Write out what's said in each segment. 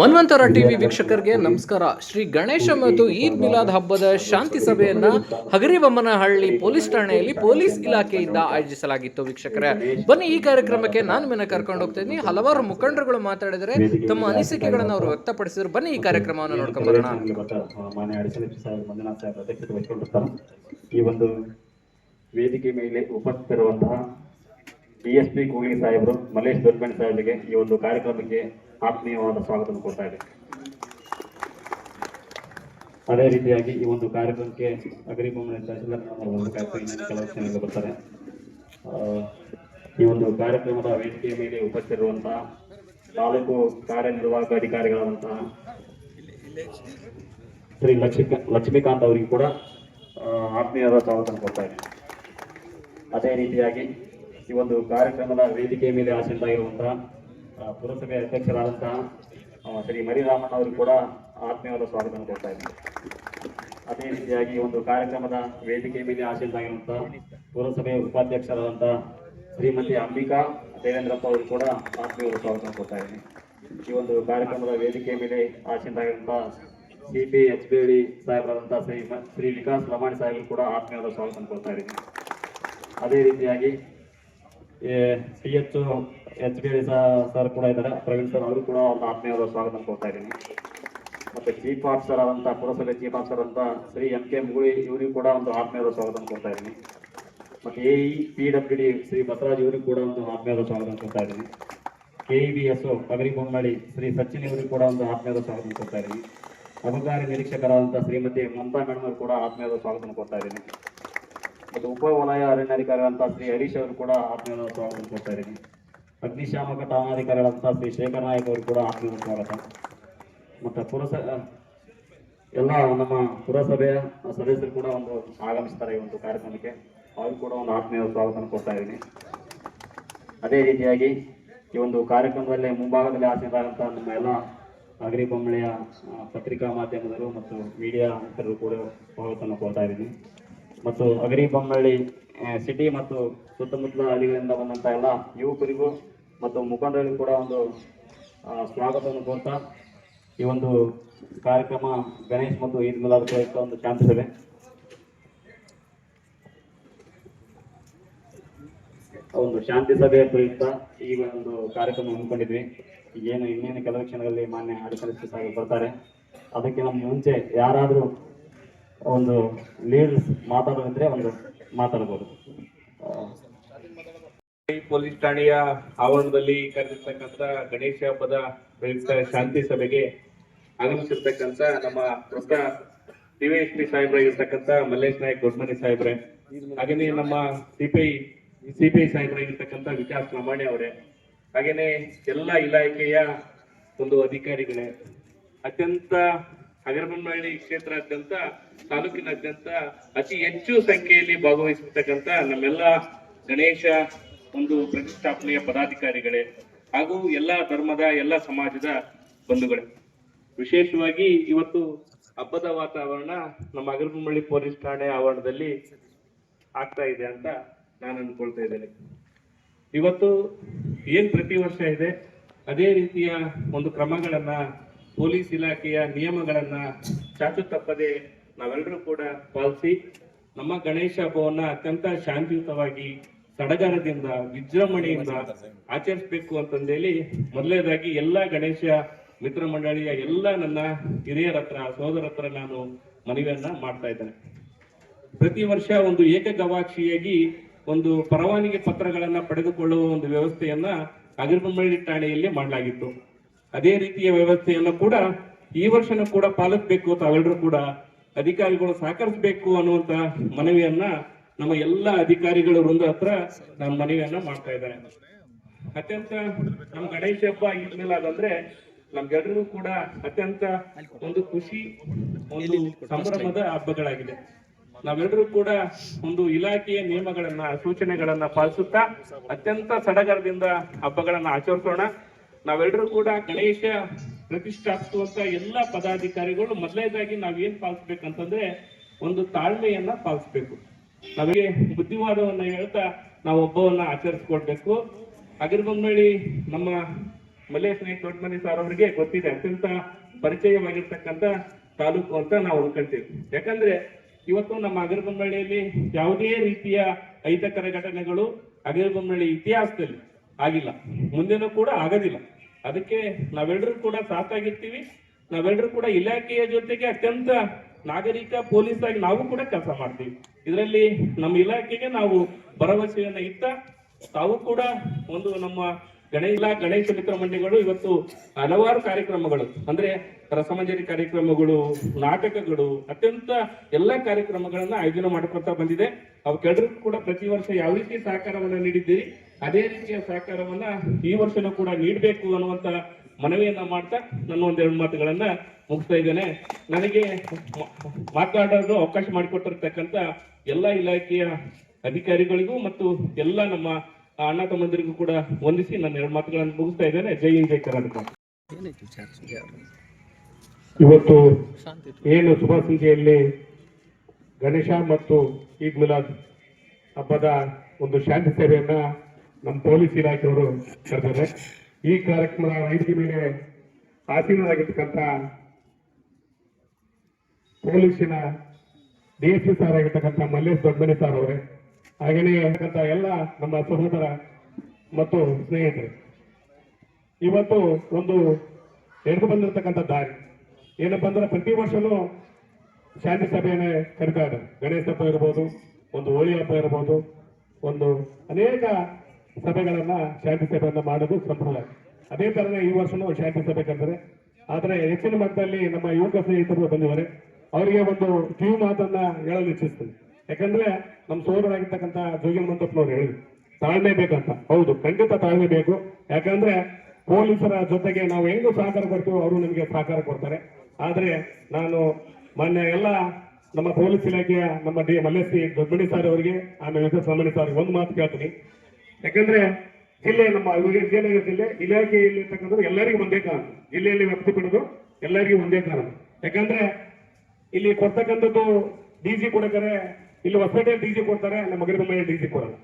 ಮನ್ವಂತರ TV ವೀಕ್ಷಕರಿಗೆ ನಮಸ್ಕಾರ. ಶ್ರೀ ಗಣೇಶ ಮತ್ತು ಈದ್ ಮಿಲಾದ್ ಹಬ್ಬದ ಶಾಂತಿ ಸಭೆಯನ್ನ ಹಗರಿಬೊಮ್ಮನಹಳ್ಳಿ ಪೊಲೀಸ್ ಠಾಣೆಯಲ್ಲಿ ಪೊಲೀಸ್ ಇಲಾಖೆಯಿಂದ ಆಯೋಜಿಸಲಾಗಿತ್ತು ವೀಕ್ಷಕರೇ. ಬನ್ನಿ ಈ ಕಾರ್ಯಕ್ರಮಕ್ಕೆ ನಾನು ಮೇನ ಕರ್ಕೊಂಡು ಹೋಗ್ತೀನಿ ಹಲವಾರು ಮುಖಂಡರುಗಳು ಮಾತಾಡಿದರೆ ತಮ್ಮ ಅನಿಸಿಕೆಗಳನ್ನು ಅವರು ವ್ಯಕ್ತಪಡಿಸಿದ್ರು. ಬನ್ನಿ ಈ ಕಾರ್ಯಕ್ರಮವನ್ನು ನೋಡ್ಕೊಂಡ್ಬರೋಣ ಈ ಒಂದು ವೇದಿಕೆ ಮೇಲೆ ಉಪಸ್ಥಿತರುವಂತಹ ಡಿ ಎಸ್ ಪಿ ಸಾಹೇಬರು, ಮಲ್ಲೇಶ್ ದೊಡ್ಡ ಸಾಹೇಬರಿಗೆ ಈ ಒಂದು ಕಾರ್ಯಕ್ರಮಕ್ಕೆ ಆತ್ಮೀಯವಾದ ಸ್ವಾಗತವನ್ನು ಕೊಡ್ತಾ ಇದೆ ಅದೇ ರೀತಿಯಾಗಿ ಈ ಒಂದು ಕಾರ್ಯಕ್ರಮಕ್ಕೆ ಅಗ್ರಿಬೊಮ್ಮನ ಬರ್ತಾರೆ. ಈ ಒಂದು ಕಾರ್ಯಕ್ರಮದ ವೇದಿಕೆಯ ಮೇಲೆ ಉಪಸ್ಥಿತಿರುವಂತಹ ತಾಲೂಕು ಕಾರ್ಯನಿರ್ವಾಹಕ ಅಧಿಕಾರಿಗಳಾದಂತಹ ಶ್ರೀ ಲಕ್ಷ್ಮೀ, ಲಕ್ಷ್ಮೀಕಾಂತ್ ಅವರಿಗೆ ಕೂಡ ಆತ್ಮೀಯವಾದ ಸ್ವಾಗತ ಕೊಡ್ತಾ ಇದೆ ಅದೇ ರೀತಿಯಾಗಿ ಈ ಒಂದು ಕಾರ್ಯಕ್ರಮದ ವೇದಿಕೆಯ ಮೇಲೆ ಆಸೀನರಾಗಿರುವಂತಹ ಪುರಸಭೆ ಅಧ್ಯಕ್ಷರಾದಂತಹ ಶ್ರೀ ಮರಿರಾಮಣ್ಣ ಅವರು ಕೂಡ ಆತ್ಮೀಯವಾದ ಸ್ವಾಗತವನ್ನು ಕೊಡ್ತಾ ಇದ್ದೀನಿ ಅದೇ ರೀತಿಯಾಗಿ ಒಂದು ಕಾರ್ಯಕ್ರಮದ ವೇದಿಕೆ ಮೇಲೆ ಆಶೀರ್ವಾಗಿರುವಂತಹ ಪುರಸಭೆ ಉಪಾಧ್ಯಕ್ಷರಾದಂತಹ ಶ್ರೀಮತಿ ಅಂಬಿಕಾ ದೇವೇಂದ್ರಪ್ಪ ಅವರು ಕೂಡ ಆತ್ಮೀಯವಾದ ಸ್ವಾಗತವನ್ನು ಕೊಡ್ತಾ ಇದ್ದೀನಿ ಈ ಒಂದು ಕಾರ್ಯಕ್ರಮದ ವೇದಿಕೆ ಮೇಲೆ ಆಶೀರ್ವಾಗಿರುವಂತಹ C P H B D ಸಾಹೇಬರಾದಂತಹ Shri Shri Vikas Lamani ಸಾಹೇಬರು ಕೂಡ ಆತ್ಮೀಯವಾದ ಸ್ವಾಗತವನ್ನು ಕೊಡ್ತಾ ಇದ್ದೀನಿ ಅದೇ ರೀತಿಯಾಗಿ C H H D sir ಕೂಡ ಇದ್ದಾರೆ. ಪ್ರವೀಣ್ ಸರ್ ಅವರು ಕೂಡ ಒಂದು ಆತ್ಮೀಯವಾದ ಸ್ವಾಗತ ಕೊಡ್ತಾ ಇದ್ದೀನಿ. ಮತ್ತೆ ಚೀಫ್ ಆಫೀಸರ್ ಆದಂತ ಪುರಸಭೆ ಚೀಫ್ ಆಫೀಸರ್ ಅಂತ ಶ್ರೀ ಎಂ ಕೆ ಮುಗುಳಿ ಇವರಿಗೂ ಕೂಡ ಒಂದು ಆತ್ಮೀಯವಾದ ಸ್ವಾಗತ ಕೊಡ್ತಾ ಇದ್ದೀನಿ. ಮತ್ತೆ A E P W D Shri Basavaraj ಇವರಿಗೂ ಕೂಡ ಒಂದು ಆತ್ಮೀಯವಾದ ಸ್ವಾಗತ ಕೊಡ್ತಾ ಇದ್ದೀನಿ. K E B S Bommali Shri Sachin ಇವರಿಗೂ ಕೂಡ ಒಂದು ಆತ್ಮೀಯವಾದ ಸ್ವಾಗತ ಕೊಡ್ತಾ ಇದ್ದೀನಿ. ಅಬಕಾರಿ ನಿರೀಕ್ಷಕರಾದಂಥ ಶ್ರೀಮತಿ ಮಮತಾ ಮೇಡಮ್ ಅವರು ಕೂಡ ಆತ್ಮೀಯವಾದ ಸ್ವಾಗತ ಕೊಡ್ತಾ ಇದ್ದೀನಿ. ಮತ್ತು ಉಪ ವಲಯ ಅರಣ್ಯಾಧಿಕಾರಿಗಳಂತ ಶ್ರೀ ಹರೀಶ್ ಅವರು ಕೂಡ ಆತ್ಮೀಯವಾದ ಸ್ವಾಗತ ಕೊಡ್ತಾ ಇದ್ದೀನಿ. ಅಗ್ನಿಶಾಮಕ ಠಾಣಾಧಿಕಾರಿಗಳಂತ ಶ್ರೀ ಶೇಖರ್ ನಾಯಕ್ ಅವರು ಕೂಡ ಆತ್ಮೀಯ ಸ್ವಾಗತ. ಮತ್ತು ಪುರಸ, ಎಲ್ಲ ನಮ್ಮ ಪುರಸಭೆಯ ಸದಸ್ಯರು ಕೂಡ ಒಂದು ಆಗಮಿಸ್ತಾರೆ ಈ ಒಂದು ಕಾರ್ಯಕ್ರಮಕ್ಕೆ. ಅವ್ರು ಕೂಡ ಒಂದು ಆತ್ಮೀಯ ಸ್ವಾಗತ ಕೊಡ್ತಾ ಇದ್ದೀನಿ. ಅದೇ ರೀತಿಯಾಗಿ ಈ ಒಂದು ಕಾರ್ಯಕ್ರಮದಲ್ಲಿ ಮುಂಭಾಗದಲ್ಲಿ ಆಸೀನರಾದಂಥ ನಮ್ಮ ಎಲ್ಲ ಅಗ್ರಿ ಬೊಮ್ಮಳೆಯ ಪತ್ರಿಕಾ ಮಾಧ್ಯಮದರು ಮತ್ತು ಮೀಡಿಯಾ ಮಿತ್ರರು ಕೂಡ ಸ್ವಾಗತವನ್ನು ಕೊಡ್ತಾ ಇದ್ದೀನಿ. ಮತ್ತು ಅಗರಿ ಬೊಮ್ಮಳ್ಳಿ ಸಿಟಿ ಮತ್ತು ಸುತ್ತಮುತ್ತಲ ಹಳ್ಳಿಗಳಿಂದ ಬಂದಂಥ ಎಲ್ಲ ಯುವಕರಿಗೂ ಮತ್ತು ಮುಖಂಡರಿಗೂ ಕೂಡ ಒಂದು ಸ್ವಾಗತವನ್ನು ಕೋರ್ತಾ ಈ ಒಂದು ಕಾರ್ಯಕ್ರಮ ಗಣೇಶ್ ಮತ್ತು ಈದ್ ಮಿಲಾದ್ ಪ್ರಯುಕ್ತ ಒಂದು ಶಾಂತಿ ಸಭೆ. ಒಂದು ಶಾಂತಿ ಸಭೆಯ ಪ್ರಯುಕ್ತ ಈ ಒಂದು ಕಾರ್ಯಕ್ರಮ ಹಮ್ಮಿಕೊಂಡಿದ್ವಿ. ಏನು ಇನ್ನೇನು ಕೆಲವು ಕ್ಷಣಗಳಲ್ಲಿ ಮಾನ್ಯ ಅಧಿಕಾರಿ ಬರ್ತಾರೆ. ಅದಕ್ಕೆ ನಮ್ಮ ಮುಂಚೆ ಯಾರಾದರೂ ಒಂದು ಲೀಡರ್ಸ್ ಮಾತಾಡೋದಿದ್ರೆ ಒಂದು ಮಾತಾಡ್ಬೋದು. ಪೊಲೀಸ್ ಠಾಣೆಯ ಆವರಣದಲ್ಲಿ ಕರೆದಿರ್ತಕ್ಕಂಥ ಗಣೇಶ ಹಬ್ಬದ ಪ್ರಯುಕ್ತ ಶಾಂತಿ ಸಭೆಗೆ ಆಗಮಿಸಿರ್ತಕ್ಕಂಥ ನಮ್ಮ ಹೊಸ ಡಿವೈಎಸ್ಪಿ ಸಾಹೇಬರಾಗಿರ್ತಕ್ಕಂಥ ಮಲ್ಲೇಶ್ ನಾಯಕ್ ದೊಡ್ಡಮನಿ ಸಾಹೇಬ್ರೆ ಹಾಗೇನೆ ನಮ್ಮ ಸಿಪಿಐ ಸಿಪಿಐ ಸಾಹೇಬರಾಗಿರ್ತಕ್ಕಂಥ ವಿಕಾಸ್ ಲಮಾಣಿ ಅವರೇ ಹಾಗೇನೆ ಎಲ್ಲ ಇಲಾಖೆಯ ಒಂದು ಅಧಿಕಾರಿಗಳೇ. ಅತ್ಯಂತ ಹಗರಬೊಮ್ಮಳ್ಳಿ ಕ್ಷೇತ್ರಾದ್ಯಂತ ತಾಲೂಕಿನಾದ್ಯಂತ ಅತಿ ಹೆಚ್ಚು ಸಂಖ್ಯೆಯಲ್ಲಿ ಭಾಗವಹಿಸಿರ್ತಕ್ಕಂಥ ನಮ್ಮೆಲ್ಲ ಗಣೇಶ ಒಂದು ಪ್ರತಿಷ್ಠಾಪನೆಯ ಪದಾಧಿಕಾರಿಗಳೇ ಹಾಗೂ ಎಲ್ಲ ಧರ್ಮದ, ಎಲ್ಲ ಸಮಾಜದ ಬಂಧುಗಳೇ. ವಿಶೇಷವಾಗಿ ಇವತ್ತು ಹಬ್ಬದ ವಾತಾವರಣ ನಮ್ಮ ಅಗರಬೊಮ್ಮಳ್ಳಿ ಪೊಲೀಸ್ ಠಾಣೆ ಆವರಣದಲ್ಲಿ ಆಗ್ತಾ ಇದೆ ಅಂತ ನಾನು ಅನ್ಕೊಳ್ತಾ ಇದ್ದೇನೆ. ಇವತ್ತು ಏನ್ ಪ್ರತಿ ವರ್ಷ ಇದೆ? ಅದೇ ರೀತಿಯ ಒಂದು ಕ್ರಮಗಳನ್ನ ಪೊಲೀಸ್ ಇಲಾಖೆಯ ನಿಯಮಗಳನ್ನ ಚಾಚು ತಪ್ಪದೆ ನಾವೆಲ್ಲರೂ ಕೂಡ ಪಾಲಿಸಿ ನಮ್ಮ ಗಣೇಶ ಹಬ್ಬವನ್ನ ಅತ್ಯಂತ ಶಾಂತಿಯುತವಾಗಿ ಸಡಗರದಿಂದ ವಿಜೃಂಭಣೆಯಿಂದ ಆಚರಿಸಬೇಕು ಅಂತಂದೇಳಿ ಮೊದಲನೇದಾಗಿ ಎಲ್ಲ ಗಣೇಶ ಮಿತ್ರ ಮಂಡಳಿಯ ಎಲ್ಲ ನನ್ನ ಹಿರಿಯರ ಹತ್ರ, ಸೋದರ ಹತ್ರ ನಾನು ಮನವಿಯನ್ನ ಮಾಡ್ತಾ ಇದ್ದೇನೆ. ಪ್ರತಿ ವರ್ಷ ಒಂದು ಏಕಗವಾಕ್ಷಿಯಾಗಿ ಒಂದು ಪರವಾನಗಿ ಪತ್ರಗಳನ್ನ ಪಡೆದುಕೊಳ್ಳುವ ಒಂದು ವ್ಯವಸ್ಥೆಯನ್ನ ಅಗರ್ಬೊಮ್ಮಳ್ಳಿ ಠಾಣೆಯಲ್ಲಿ ಮಾಡಲಾಗಿತ್ತು. ಅದೇ ರೀತಿಯ ವ್ಯವಸ್ಥೆಯನ್ನ ಕೂಡ ಈ ವರ್ಷನೂ ಕೂಡ ಪಾಲಿಸಬೇಕು ತಾವೆಲ್ಲರೂ ಕೂಡ ಅಧಿಕಾರಿಗಳು ಸಹಕರಿಸಬೇಕು ಅನ್ನುವಂತ ಮನವಿಯನ್ನ ನಮ್ಮ ಎಲ್ಲ ಅಧಿಕಾರಿಗಳ ವೃಂದ ಹತ್ರ ನಮ್ಮ ಮನವಿಯನ್ನ ಮಾಡ್ತಾ ಇದ್ದಾರೆ. ಅತ್ಯಂತ ನಮ್ಮ ಗಣೇಶ ಹಬ್ಬ ಇದ್ಮೇಲೆ ಅದಂದ್ರೆ ನಮ್ಗೆಲ್ರಿಗೂ ಕೂಡ ಅತ್ಯಂತ ಒಂದು ಖುಷಿ, ಒಂದು ಸಂಭ್ರಮದ ಹಬ್ಬಗಳಾಗಿದೆ. ನಾವೆಲ್ಲರೂ ಕೂಡ ಒಂದು ಇಲಾಖೆಯ ನಿಯಮಗಳನ್ನ, ಸೂಚನೆಗಳನ್ನ ಪಾಲಿಸುತ್ತಾ ಅತ್ಯಂತ ಸಡಗರದಿಂದ ಹಬ್ಬಗಳನ್ನ ಆಚರಿಸೋಣ. ನಾವೆಲ್ಲರೂ ಕೂಡ ಗಣೇಶ ಪ್ರತಿಷ್ಠಾಪಿಸುವಂತ ಎಲ್ಲ ಪದಾಧಿಕಾರಿಗಳು ಮೊದಲನೇದಾಗಿ ನಾವೇನ್ ಪಾಲಿಸ್ಬೇಕಂತಂದ್ರೆ ಒಂದು ತಾಳ್ಮೆಯನ್ನ ಪಾಲಿಸ್ಬೇಕು. ನಮಗೆ ಬುದ್ಧಿವಾದವನ್ನ ಹೇಳ್ತಾ ನಾವು ಒಬ್ಬವನ್ನ ಆಚರಿಸ್ಕೊಳ್ಬೇಕು ಬಂದ್ಮೇಳಿ ನಮ್ಮ ಮಲ್ಲೇಶ್ ನಾಯ್ಕ ದೊಡ್ಡಮನಿ ಸರ್ ಅವರಿಗೆ ಗೊತ್ತಿದೆ, ಅತ್ಯಂತ ಪರಿಚಯವಾಗಿರ್ತಕ್ಕಂಥ ತಾಲೂಕು ಅಂತ ನಾವು ಅನ್ಕೊಂತೀವಿ. ಯಾಕಂದ್ರೆ ಇವತ್ತು ನಮ್ಮ ಅಗರಬೊಮ್ಮಳ್ಳಿಯಲ್ಲಿ ಯಾವುದೇ ರೀತಿಯ ಅಹಿತಕರ ಘಟನೆಗಳು ಅಗರಬೊಮ್ಮಳ್ಳಿ ಇತಿಹಾಸದಲ್ಲಿ ಆಗಿಲ್ಲ. ಮುಂದೆನೂ ಕೂಡ ಆಗೋದಿಲ್ಲ. ಅದಕ್ಕೆ ನಾವೆಲ್ಲರೂ ಕೂಡ ಸಾಕಾಗಿರ್ತೀವಿ. ನಾವೆಲ್ಲರೂ ಕೂಡ ಇಲಾಖೆಯ ಜೊತೆಗೆ ಅತ್ಯಂತ ನಾಗರಿಕ ಪೊಲೀಸ್ ಆಗಿ ನಾವು ಕೂಡ ಕೆಲಸ ಮಾಡ್ತೀವಿ. ಇದರಲ್ಲಿ ನಮ್ಮ ಇಲಾಖೆಗೆ ನಾವು ಭರವಸೆಯನ್ನ ಇತ್ತ ತಾವು ಕೂಡ ಒಂದು ನಮ್ಮ ಗಣೇಶ ಗಣೇಶ ಮಿತ್ರ ಮಂಡಳಿಗಳು ಇವತ್ತು ಹಲವಾರು ಕಾರ್ಯಕ್ರಮಗಳು, ಅಂದ್ರೆ ರಸಮಂಜರಿ ಕಾರ್ಯಕ್ರಮಗಳು, ನಾಟಕಗಳು, ಅತ್ಯಂತ ಎಲ್ಲಾ ಕಾರ್ಯಕ್ರಮಗಳನ್ನ ಆಯೋಜನೆ ಮಾಡ್ಕೊಳ್ತಾ ಬಂದಿದೆ. ಅವಕ್ಕೆಲ್ಲರಿಗೂ ಕೂಡ ಪ್ರತಿ ವರ್ಷ ಯಾವ ರೀತಿ ಸಹಕಾರವನ್ನ ನೀಡಿದ್ದೀರಿ, ಅದೇ ರೀತಿಯ ಸಹಕಾರವನ್ನ ಈ ವರ್ಷನೂ ಕೂಡ ನೀಡಬೇಕು ಅನ್ನುವಂತ ಮನವಿಯನ್ನ ಮಾಡ್ತಾ ನನ್ನ ಒಂದೆರಡು ಮಾತುಗಳನ್ನ ಮುಗಿಸ್ತಾ ಇದ್ದೇನೆ. ನನಗೆ ಮಾತಾಡೋದು ಅವಕಾಶ ಮಾಡಿಕೊಟ್ಟಿರ್ತಕ್ಕಂಥ ಎಲ್ಲ ಇಲಾಖೆಯ ಅಧಿಕಾರಿಗಳಿಗೂ ಮತ್ತು ಎಲ್ಲ ನಮ್ಮ ಅಣ್ಣ ತಮ್ಮಂದಿರಿಗೂ ಕೂಡ ವಂದಿಸಿ ನನ್ನ ಎರಡು ಮಾತುಗಳನ್ನು ಮುಗಿಸ್ತಾ ಇದ್ದೇನೆ. ಜೈ ಹಿಂದ್, ಜೈ ಕರ್ನಾಟಕ. ಇವತ್ತು ಏನು ಶುಭ ಸಂಖ್ಯೆಯಲ್ಲಿ ಗಣೇಶ ಮತ್ತು ಈದ್ ಮಿಲಾದ್ ಹಬ್ಬದ ಒಂದು ಶಾಂತಿ ಸೇವೆಯನ್ನ ನಮ್ಮ ಪೊಲೀಸ್ ಇಲಾಖೆಯವರು ಕರೆದಿದ್ದಾರೆ. ಈ ಕಾರ್ಯಕ್ರಮದ ವೇದಿಕೆ ಮೇಲೆ ಆಸೀನರಾಗಿರ್ತಕ್ಕಂಥ ಪೊಲೀಸಿನ ಡಿ ಎಸ್ ಪಿ ಸಾರ್ ಆಗಿರ್ತಕ್ಕಂಥ ಮಲ್ಲೇಶ್ ದೊಡ್ಡಮನಿ ಸರ್ ಅವರೇ ಹಾಗೆಯೇ ಇರ್ತಕ್ಕಂಥ ಎಲ್ಲ ನಮ್ಮ ಸಹೋದರ ಮತ್ತು ಸ್ನೇಹಿತರೆ. ಇವತ್ತು ಒಂದು ಎಳೆದು ಬಂದಿರತಕ್ಕಂಥ ದಾರಿ. ಏನಪ್ಪ ಅಂದ್ರೆ ಪ್ರತಿ ವರ್ಷನೂ ಶಾಂತಿ ಸಭೆಯನ್ನೇ ಕರಿತಾ ಇದ್ದಾರೆ. ಗಣೇಶ ಹಬ್ಬ ಇರ್ಬೋದು, ಒಂದು ಹೋಳಿ ಹಬ್ಬ ಇರ್ಬೋದು, ಒಂದು ಅನೇಕ ಸಭೆಗಳನ್ನ ಶಾಂತಿ ಸಭೆಯನ್ನ ಮಾಡೋದು ಸಂಪ್ರದಾಯ. ಅದೇ ತರನೇ ಈ ವರ್ಷನೂ ಶಾಂತಿ ಸಭೆ ಕರೆದರೆ ಆದರೆ ಹೆಚ್ಚಿನ ಮಟ್ಟದಲ್ಲಿ ನಮ್ಮ ಯುವಕ ಸ್ನೇಹಿತರು ಬಂದಿದ್ದಾರೆ. ಅವರಿಗೆ ಒಂದು ಕಿವಿ ಮಾತನ್ನ ಹೇಳಲು ಇಚ್ಛಿಸ್ತೇನೆ. ಯಾಕಂದ್ರೆ ನಮ್ಮ ಸೋದರಾಗಿರ್ತಕ್ಕಂಥ ಜೋಗಿ ಮಂತಪ್ಪನವ್ರು ಹೇಳಿದ್ರು, ತಾಳ್ಮೆ ಬೇಕಂತ ಹೌದು, ಖಂಡಿತ ತಾಳ್ಮೆ ಬೇಕು. ಯಾಕಂದ್ರೆ ಪೊಲೀಸರ ಜೊತೆಗೆ ನಾವು ಹೆಂಗು ಸಹಕಾರ ಕೊಡ್ತೀವೋ ಅವರು ನಮಗೆ ಸಹಕಾರ ಕೊಡ್ತಾರೆ. ಆದ್ರೆ ನಾನು ಮೊನ್ನೆ ಎಲ್ಲ ನಮ್ಮ ಪೊಲೀಸ್ ಇಲಾಖೆಯ ನಮ್ಮ ಡಿ ಮಲ್ಲೇಶಿ ದೊಡ್ಡಮಣಿ ಸಾರ್ ಅವರಿಗೆ, ಆಮೇಲೆ ವಿಶ್ವ ಸಾಮಾನ್ಯ ಸರ್ ಒಂದು ಮಾತು ಕೇಳ್ತೀನಿ. ಯಾಕಂದ್ರೆ ಜಿಲ್ಲೆ ನಮ್ಮ ವಿಜಯನಗರ ಜಿಲ್ಲೆ ಇಲಾಖೆಯಲ್ಲಿ ಎಲ್ಲರಿಗೂ ಒಂದೇ ಕಾರಣ. ಜಿಲ್ಲೆಯಲ್ಲಿ ವ್ಯಕ್ತಿ ಪಡೆದು ಎಲ್ಲರಿಗೂ ಒಂದೇ ಕಾರಣ. ಯಾಕಂದ್ರೆ ಇಲ್ಲಿ ಕೊಡ್ತಕ್ಕಂಥದ್ದು ಡಿ ಜಿ ಕೊಡಕರೆ, ಇಲ್ಲಿ ಹೊಸಪೇಟೆಯಲ್ಲಿ ಡಿ ಜಿ ಕೊಡ್ತಾರೆ, ನಮ್ಮ ಮಗನ ಡಿ ಜಿ ಕೊಡಲ್ಲ.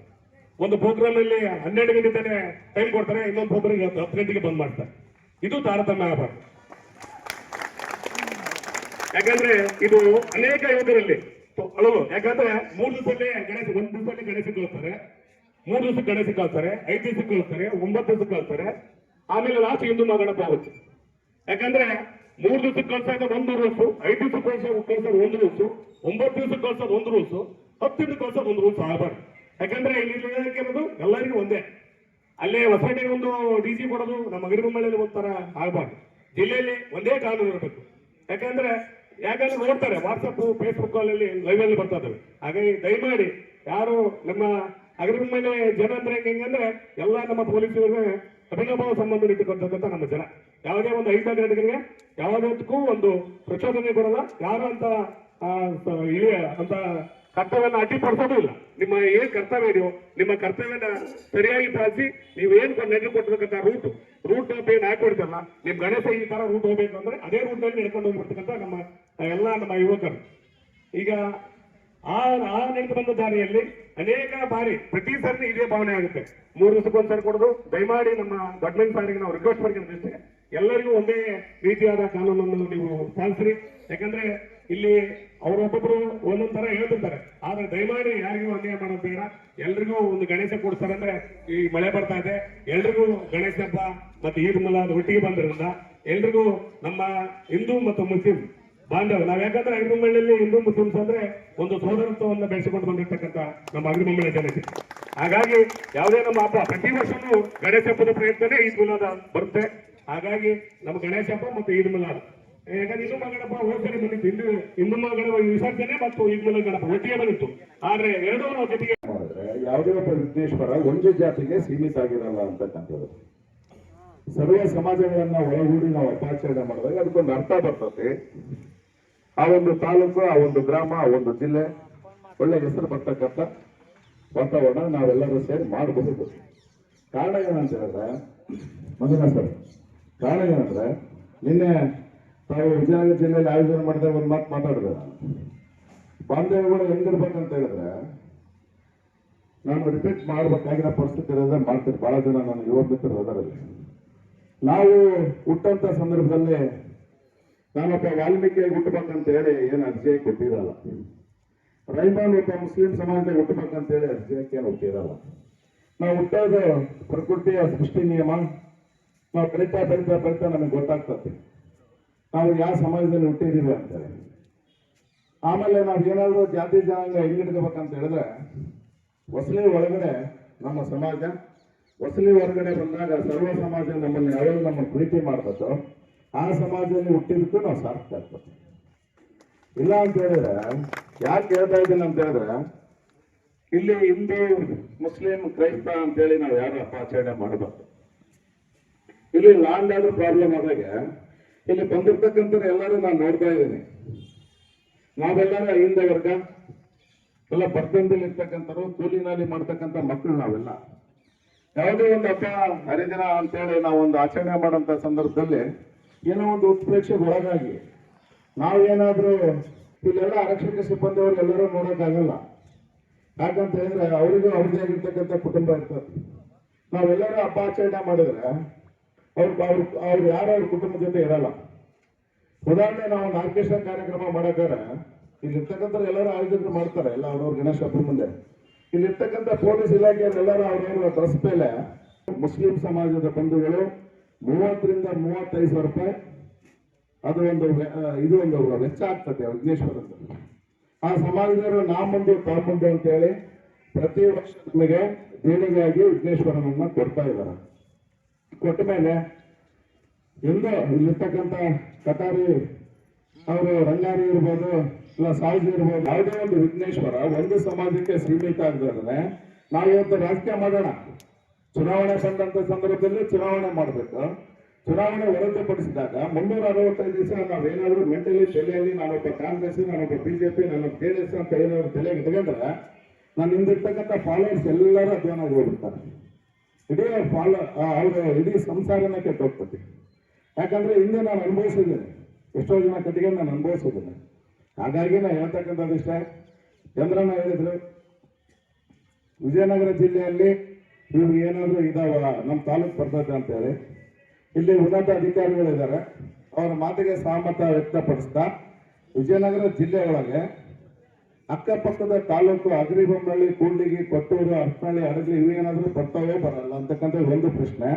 ಒಂದು ಪ್ರೋಗ್ರಾಮ್ ಅಲ್ಲಿ ಹನ್ನೆರಡು ಗಂಟೆ ತಾನೆ ಟೈಮ್ ಕೊಡ್ತಾರೆ, ಇನ್ನೊಂದು ಪ್ರೋಗ್ರಾಮ್ ಹತ್ತು ಗಂಟೆಗೆ ಬಂದ್ ಮಾಡ್ತಾರೆ. ಇದು ತಾರತಮ್ಯ ಆಗಬಾರ್ದು ಯಾಕಂದ್ರೆ ಇದು ಅನೇಕ ಯುವಕರಲ್ಲಿ ಅಳಲು ಯಾಕಂದ್ರೆ ಮೂರು ದಿವಸದಲ್ಲಿ ಗಣೇಶ, ಒಂದು ದಿವಸದಲ್ಲಿ ಗಣೇಶ ಕಳಿಸ್ತಾರೆ. ಮೂರು ದಿವಸ ಗಣೇಶ ಕಳಿಸ್ತಾರೆ, ಐದು ದಿವಸಕ್ಕೆ ಕಳಿಸ್ತಾರೆ, ಒಂಬತ್ತು ದಿವಸ ಕಳಿಸ್ತಾರೆ. ಆಮೇಲೆ ಲಾಸ್ಟ್ ಹಿಂದೂ ಮಗಣಪ್ಪ ಆಗುತ್ತೆ. ಯಾಕಂದ್ರೆ ಮೂರು ದಿವಸ ಕಳ್ಸಾಗ ಒಂದು ರೂಲ್ಸು, ಐದು ದಿವಸ ಕಳ್ಸೋದು ಕಳ್ಸೋದು ಒಂದು ರೂಲ್ಸು, ಒಂಬತ್ತು ದಿವಸ ಕಳ್ಸೋದು ಒಂದು ರೂಲ್ಸು, ಹತ್ತು ದಿವಸ ಕಳ್ಸೋದು ಒಂದು ರೂಲ್ಸ್ ಆಗಬಾರ್ದು. ಯಾಕಂದ್ರೆ ಇಲ್ಲಿ ಇರೋದು ಎಲ್ಲರಿಗೂ ಒಂದೇ. ಅಲ್ಲೇ ಹೊಸಡೆ ಒಂದು ಡಿ ಸಿ ಕೊಡೋದು, ನಮ್ಮ ಅಗರಿಬೊಮ್ಮಳೆಯಲ್ಲಿ ಒಂಥರ ಆಗಬಾರ್ದು. ಜಿಲ್ಲೆಯಲ್ಲಿ ಒಂದೇ ಕಾನೂನು ಇರಬೇಕು. ಯಾಕಂದ್ರೆ ಯಾಕಂದ್ರೆ ನೋಡ್ತಾರೆ ವಾಟ್ಸಪ್ ಫೇಸ್ಬುಕ್ ಅಲ್ಲಿ ಲೈವ್ ಅಲ್ಲಿ ಬರ್ತಾ ಇದ್ದಾವೆ ಹಾಗಾಗಿ ದಯಮಾಡಿ ಯಾರು ನಮ್ಮ ಅಗರಿಬೊಮ್ಮಳೆ ಜನ ಅಂದ್ರೆ ಹೆಂಗಂದ್ರೆ ಎಲ್ಲ ನಮ್ಮ ಪೊಲೀಸರಿಗೆ ಅಭಿನಭಾವ ಸಂಬಂಧ ಇಟ್ಟುಕೊಂಡಂತ ನಮ್ಮ ಜನ. ಯಾವುದೇ ಒಂದು ಐದು ಘಟನೆಗೆ ಯಾವುದಕ್ಕೂ ಒಂದು ಪ್ರಚೋದನೆ ಕೊಡಲ್ಲ. ಯಾರು ಅಂತ ಇಳಿಯ ಅಂತ ಕರ್ತವ್ಯನ ಅಡ್ಡಿಪಡಿಸೋದು ಇಲ್ಲ. ನಿಮ್ಮ ಏನ್ ಕರ್ತವ್ಯ ಇದೆಯೋ, ನಿಮ್ಮ ಕರ್ತವ್ಯನ ಸರಿಯಾಗಿ ಪಾಲಿಸಿ, ನೀವು ಏನ್ ಕೊಟ್ಟಿರ್ತಕ್ಕಂಥ ರೂಟ್ ರೂಟ್ ಏನ್ ಹಾಕೊಡ್ತಲ್ಲ ನಿಮ್ ಗಣೇಶ ಈ ತರ ರೂಟ್ ಹೋಗ್ಬೇಕು ಅಂದ್ರೆ ಅದೇ ರೂಟ್ನಲ್ಲಿ ನಡ್ಕೊಂಡು ಹೋಗ್ಬಿಡ್ತಕ್ಕಂಥ ನಮ್ಮ, ಎಲ್ಲಾ ನಮ್ಮ ಯುವಕರು. ಈಗ ಆ ಆ ನಡೆದು ಬಂದ ದಾರಿಯಲ್ಲಿ ಅನೇಕ ಬಾರಿ ಪ್ರತಿ ಸರಿ ಇದೇ ಭಾವನೆ ಆಗುತ್ತೆ. ಮೂರು ದಿವಸಕ್ಕೊಂದ್ಸರಿ ಕೊಡೋದು. ದಯಮಾಡಿ ನಮ್ಮ ದೊಡ್ಡ ಸಾರಿಗೆ ನಾವು ರಿಕ್ವೆಸ್ಟ್ ಮಾಡ್ಕೊಂಡಿದ್ದೆ ಎಲ್ಲರಿಗೂ ಒಂದೇ ರೀತಿಯಾದ ಕಾನೂನನ್ನು ನೀವು ಪಾಲಿಸ್ರಿ. ಯಾಕಂದ್ರೆ ಇಲ್ಲಿ ಅವರೊಬ್ಬೊಬ್ರು ಒಂದೊಂದ್ ತರ ಹೇಳ್ತಿರ್ತಾರೆ. ಆದ್ರೆ ದಯಮಾಡಿ ಯಾರಿಗೂ ಅನ್ಯಾಯ ಮಾಡೋದು ಬೇಡ. ಎಲ್ರಿಗೂ ಒಂದು ಗಣೇಶ ಕೊಡ್ತಾರೆ ಅಂದ್ರೆ ಈ ಮಳೆ ಬರ್ತಾ ಇದೆ. ಎಲ್ರಿಗೂ ಗಣೇಶ ಹಬ್ಬ ಮತ್ತೆ ಈದ್ ಮಿಲಾದ್ ಒಟ್ಟಿಗೆ ಬಂದಿರೋದ್ರಿಂದ ಎಲ್ರಿಗೂ ನಮ್ಮ ಹಿಂದೂ ಮತ್ತು ಮುಸ್ಲಿಂ ಬಾಂಧವ, ನಾವ್ ಯಾಕಂದ್ರೆ ಅಗ್ರಿಮಂಡಳಿ ಹಿಂದೂ ಮುಸ್ಲಿಮ್ಸ್ ಅಂದ್ರೆ ಒಂದು ಸೋದರತ್ವವನ್ನು ಬೆಳೆಸಿಕೊಂಡು ಬಂದಿರ್ತಕ್ಕಂಥ ನಮ್ಮ ಅಗ್ರಿಮಂಡಳಿ ಜನತೆ. ಹಾಗಾಗಿ ಯಾವುದೇ ನಮ್ಮ ಹಬ್ಬ, ಪ್ರತಿ ವರ್ಷವೂ ಗಣೇಶ ಹಬ್ಬದ ಪ್ರಯತ್ನನೇ ಈದ್ ಮಿಲಾದ ಬರುತ್ತೆ. ಹಾಗಾಗಿ ನಮ್ಮ ಗಣೇಶ ಹಬ್ಬ ಮತ್ತು ಈದ್ ಮಿಲಾದ್. ಯಾಕಂದ್ರೆ ಹಿಂದೂ ಮಗಣಪ್ಪ ಹೋಗ್ತಾರೆ ಬಂದಿತ್ತು. ಹಿಂದೂ ಹಿಂದೂ ಮಗಣ ವಿಸರ್ಜನೆ ಮತ್ತು ಈದ್ ಮಿಲಾದ್ ಗಣಪ ಒಟ್ಟಿಗೆ ಬಂದಿತ್ತು. ಆದ್ರೆ ಎರಡೂ ನಾವು ಜೊತೆಗೆ ಯಾವುದೇ ಒಬ್ಬ ವಿಘ್ನೇಶ್ವರ ಒಂದು ಜಾತಿಗೆ ಸೀಮಿತ ಆಗಿರಲ್ಲ ಅಂತಕ್ಕಂಥದ್ದು ಸರ್ವ ಸಮಾಜಗಳನ್ನ ಒಳಗೂಡಿ ನಾವು ಅಪಾಚರಣೆ ಮಾಡಿದಾಗ ಅದಕ್ಕೊಂದು ಅರ್ಥ ಬರ್ತದೆ. ಆ ಒಂದು ತಾಲೂಕು, ಆ ಒಂದು ಗ್ರಾಮ, ಆ ಒಂದು ಜಿಲ್ಲೆ ಒಳ್ಳೆ ಹೆಸರು ಬರ್ತಕ್ಕಂಥ ವಾತಾವರಣ ನಾವೆಲ್ಲರೂ ಸೇರಿ ಮಾಡಬಹುದು. ಕಾರಣ ಏನಂತ ಹೇಳಿದ್ರೆ ಮಂಜುನಾಥ್ ಸರ್. ಕಾರಣ ಏನಂದ್ರೆ, ನಿನ್ನೆ ತಾವು ವಿಜಯನಗರ ಜಿಲ್ಲೆಯಲ್ಲಿ ಆಯೋಜನೆ ಮಾಡಿದಾಗ ಒಂದು ಮಾತು ಮಾತಾಡಿದೆ ನಾನು. ಬಾಂಧವ್ಯಗಳು ಹೆಂಗಿರ್ಬೇಕಂತ ಹೇಳಿದ್ರೆ, ನಾನು ರಿಪೀಟ್ ಮಾಡ್ಬೇಕಾಗಿರೋ ಪರಿಸ್ಥಿತಿ ಇರೋದ್ರೆ ಮಾಡ್ತೀನಿ. ಭಾಳ ಜನ ನನ್ನ ಯುವ ಮಿತ್ರರು ಅದರಲ್ಲಿ ನಾವು ಹುಟ್ಟಂತ ಸಂದರ್ಭದಲ್ಲಿ ನಾನೊಬ್ಬ ವಾಲ್ಮೀಕಿ ಹುಟ್ಟಬೇಕಂತ ಹೇಳಿ ಏನು ಅರ್ಜಿ ಕೊಟ್ಟಿರಲ್ಲ. ರೈಮಾನ್ ಒಬ್ಬ ಮುಸ್ಲಿಂ ಸಮಾಜದಾಗ ಹುಟ್ಟಬೇಕಂತ ಹೇಳಿ ಅರ್ಜಿ ಏನು ಹುಟ್ಟಿರಲ್ಲ ನಾವು ಹುಟ್ಟೋದು ಪ್ರಕೃತಿಯ ಸೃಷ್ಟಿ ನಿಯಮ ನಾವು ಕಲಿತಾ ಕಲಿತಾ ಕಲಿತಾ ನಮಗೆ ಗೊತ್ತಾಗ್ತದೆ. ನಾವು ಯಾವ ಸಮಾಜದಲ್ಲಿ ಹುಟ್ಟಿದೀವಿ ಅಂತಾರೆ ಆಮೇಲೆ ನಾವು ಏನಾದರೂ ಜಾತಿ ಜನಾಂಗ ಹೆಂಗಿಡ್ಕೋಬೇಕಂತ ಹೇಳಿದ್ರೆ, ಹೊಸಲಿ ಒಳಗಡೆ ನಮ್ಮ ಸಮಾಜ, ಹೊಸಲಿ ಹೊರಗಡೆ ಬಂದಾಗ ಸರ್ವ ಸಮಾಜ ನಮ್ಮನ್ನು ಯಾವಾಗ ನಮ್ಮ ಪ್ರೀತಿ ಮಾಡ್ತದೋ, ಆ ಸಮಾಜದಲ್ಲಿ ಹುಟ್ಟಿದಕ್ಕೂ ನಾವು ಸಾರ್ಥಕ ಆಗ್ತದೆ ಇಲ್ಲ ಅಂತ ಹೇಳಿದ್ರೆ, ಯಾಕೆ ಹೇಳ್ತಾ ಇದ್ದೀನಿ ಅಂತ ಹೇಳಿದ್ರೆ, ಇಲ್ಲಿ ಹಿಂದೂ, ಮುಸ್ಲಿಂ, ಕ್ರೈಸ್ತ ಅಂತೇಳಿ ನಾವು ಯಾರು ಆಚರಣೆ ಮಾಡಬಾರ್ದು ಇಲ್ಲಿ ಲ್ಯಾಂಡ್ ಆರ್ಡರ್ ಪ್ರಾಬ್ಲಮ್ ಆದಾಗ ಇಲ್ಲಿ ಬಂದಿರ್ತಕ್ಕಂಥ ಎಲ್ಲರೂ ನಾನು ನೋಡ್ತಾ ಇದ್ದೀನಿ. ನಾವೆಲ್ಲರೂ ಹಿಂದೆ ವರ್ಗ, ಎಲ್ಲ ಬರ್ತಂದಲ್ಲಿ ಇರ್ತಕ್ಕಂಥವ್ರು, ಕೂಲಿನಲ್ಲಿ ಮಾಡ್ತಕ್ಕಂಥ ಮಕ್ಕಳು ನಾವೆಲ್ಲ. ಯಾವುದೇ ಒಂದು ಹಬ್ಬ ಹರಿದಿನ ಅಂತೇಳಿ ನಾವು ಒಂದು ಆಚರಣೆ ಮಾಡೋಂಥ ಸಂದರ್ಭದಲ್ಲಿ ಏನೋ ಒಂದು ಉತ್ಪ್ರೇಕ್ಷೆಗೆ ಒಳಗಾಗಿ ನಾವೇನಾದರೂ ಇಲ್ಲೆಲ್ಲ ಆರಕ್ಷಕ ಸಿಬ್ಬಂದಿಯವರು ಎಲ್ಲರೂ ನೋಡೋಕ್ಕಾಗಲ್ಲ. ಯಾಕಂತ ಹೇಳಿದ್ರೆ ಅವರಿಗೂ ಅವ್ರದ್ದೇ ಆಗಿರ್ತಕ್ಕಂಥ ಕುಟುಂಬ ಇರ್ತದೆ. ನಾವೆಲ್ಲರೂ ಹಬ್ಬ ಆಚರಣೆ ಮಾಡಿದ್ರೆ ಅವ್ರು ಅವ್ರು ಅವ್ರು ಯಾರು ಕುಟುಂಬದ ಜೊತೆ ಇರಲ್ಲ. ಉದಾಹರಣೆ ನಾವು ಒಂದು ಕಾರ್ಯಕ್ರಮ ಕಾರ್ಯಕ್ರಮ ಇಲ್ಲಿ ಇಲ್ಲಿರ್ತಕ್ಕಂಥ ಎಲ್ಲರೂ ಆಯೋಜಕರು ಮಾಡ್ತಾರೆ, ಎಲ್ಲ ಅವ್ರವ್ರ ಗಣೇಶ ಹಬ್ಬದ ಮುಂದೆ. ಇಲ್ಲಿರ್ತಕ್ಕಂಥ ಪೊಲೀಸ್ ಇಲಾಖೆಯವರು ಎಲ್ಲರೂ ಅವ್ರವ್ರ ಡ್ರೆಸ್ ಮೇಲೆ ಮುಸ್ಲಿಂ ಸಮಾಜದ ಬಂಧುಗಳು ಮೂವತ್ತರಿಂದ ಮೂವತ್ತೈದು ಸಾವಿರ ರೂಪಾಯಿ. ಅದು ಒಂದು ಇದು ಒಂದು ವೆಚ್ಚ ಆಗ್ತದೆ, ವಿಘ್ನೇಶ್ವರ ಆ ಸಮಾಜದವರು ನಾ ಮುಂದೆ ತಾ ಮುಂದೆ ಅಂತ ಹೇಳಿ ಪ್ರತಿ ವರ್ಷ ನಮಗೆ ದೇಣಿಗೆಯಾಗಿ ವಿಘ್ನೇಶ್ವರನನ್ನ ಕೊಡ್ತಾ ಇದ್ದಾರೆ. ಕೊಟ್ಟ ಮೇಲೆ ಹಿಂದೆ ಇಲ್ಲಿರ್ತಕ್ಕಂಥ ಕಟಾರಿ ಅವರು ರಂಗಾರಿ ಇರ್ಬೋದು, ಇಲ್ಲ ಸಾಹಿತಿ ಇರ್ಬೋದು, ಯಾವುದೇ ಒಂದು ವಿಘ್ನೇಶ್ವರ ಒಂದು ಸಮಾಜಕ್ಕೆ ಸೀಮಿತ ಆಗದ್ರೆ ನಾವಿವತ್ತು ರಾಜಕೀಯ ಮಾಡೋಣ. ಚುನಾವಣೆ ಬಂದಂತ ಸಂದರ್ಭದಲ್ಲಿ ಚುನಾವಣೆ ಮಾಡಬೇಕು. ಚುನಾವಣೆ ಹೊರತುಪಡಿಸಿದಾಗ ಮುನ್ನೂರ ಅರವತ್ತೈದು ದಿವಸ ನಾವೇನಾದ್ರೂ ಮೆಂಟಲಿ ತಲೆಯಲ್ಲಿ ನಾನೊಬ್ಬ ಕಾಂಗ್ರೆಸ್ ನಾನೊಬ್ಬ ಬಿಜೆಪಿ, ನಾನೊಬ್ಬ ಜೆ ಡಿ ಎಸ್ ಅಂತ ಏನಾದ್ರು ತಲೆಗೆ ಇಟ್ಕೊಂಡ್ರೆ ನಾನು ಹಿಂದಿರ್ತಕ್ಕಂಥ ಫಾಲೋವರ್ಸ್ ಎಲ್ಲರೂ ಅಧ್ಯಯನ ಹೋಗ್ಬಿಡ್ತಾರೆ. ಇಡೀ ಫಾಲೋ ಅವರ ಇಡೀ ಸಂಸಾರನೇ ಕೆಟ್ಟೋಗ್ತದೆ ಯಾಕಂದ್ರೆ ಹಿಂದೆ ನಾನು ಅನುಭವಿಸಿದ್ದೇನೆ. ಎಷ್ಟೋ ಜನ ಕಟ್ಟಿಗೆ ನಾನು ಅನುಭವಿಸಿದ್ದೇನೆ. ಹಾಗಾಗಿ ನಾನು ಹೇಳ್ತಕ್ಕಂಥದ್ದು ಇಷ್ಟ ಚಂದ್ರಣ್ಣ ಹೇಳಿದ್ರು, ವಿಜಯನಗರ ಜಿಲ್ಲೆಯಲ್ಲಿ ಇವ್ರಿಗೆ ಏನಾದರೂ ಇದಾವ ನಮ್ಮ ತಾಲೂಕು ಬರ್ತದೆ ಅಂತ ಹೇಳಿ ಇಲ್ಲಿ ಉನ್ನತ ಅಧಿಕಾರಿಗಳಿದ್ದಾರೆ. ಅವರ ಮಾತಿಗೆ ಸಹಮತ ವ್ಯಕ್ತಪಡಿಸ್ತಾ ವಿಜಯನಗರ ಜಿಲ್ಲೆ ಒಳಗೆ ಅಕ್ಕಪಕ್ಕದ ತಾಲೂಕು ಅಗ್ರಿಬೊಮ್ಮನಹಳ್ಳಿ ಕೂಡ್ಲಿಗಿ ಕೊಟ್ಟೂರು ಹರಪನಹಳ್ಳಿ ಅಡಗಲಿ ಇವೇನಾದ್ರೂ ಬರ್ತಾವೋ ಬರಲ್ಲ ಅಂತಕ್ಕಂಥ ಒಂದು ಪ್ರಶ್ನೆ.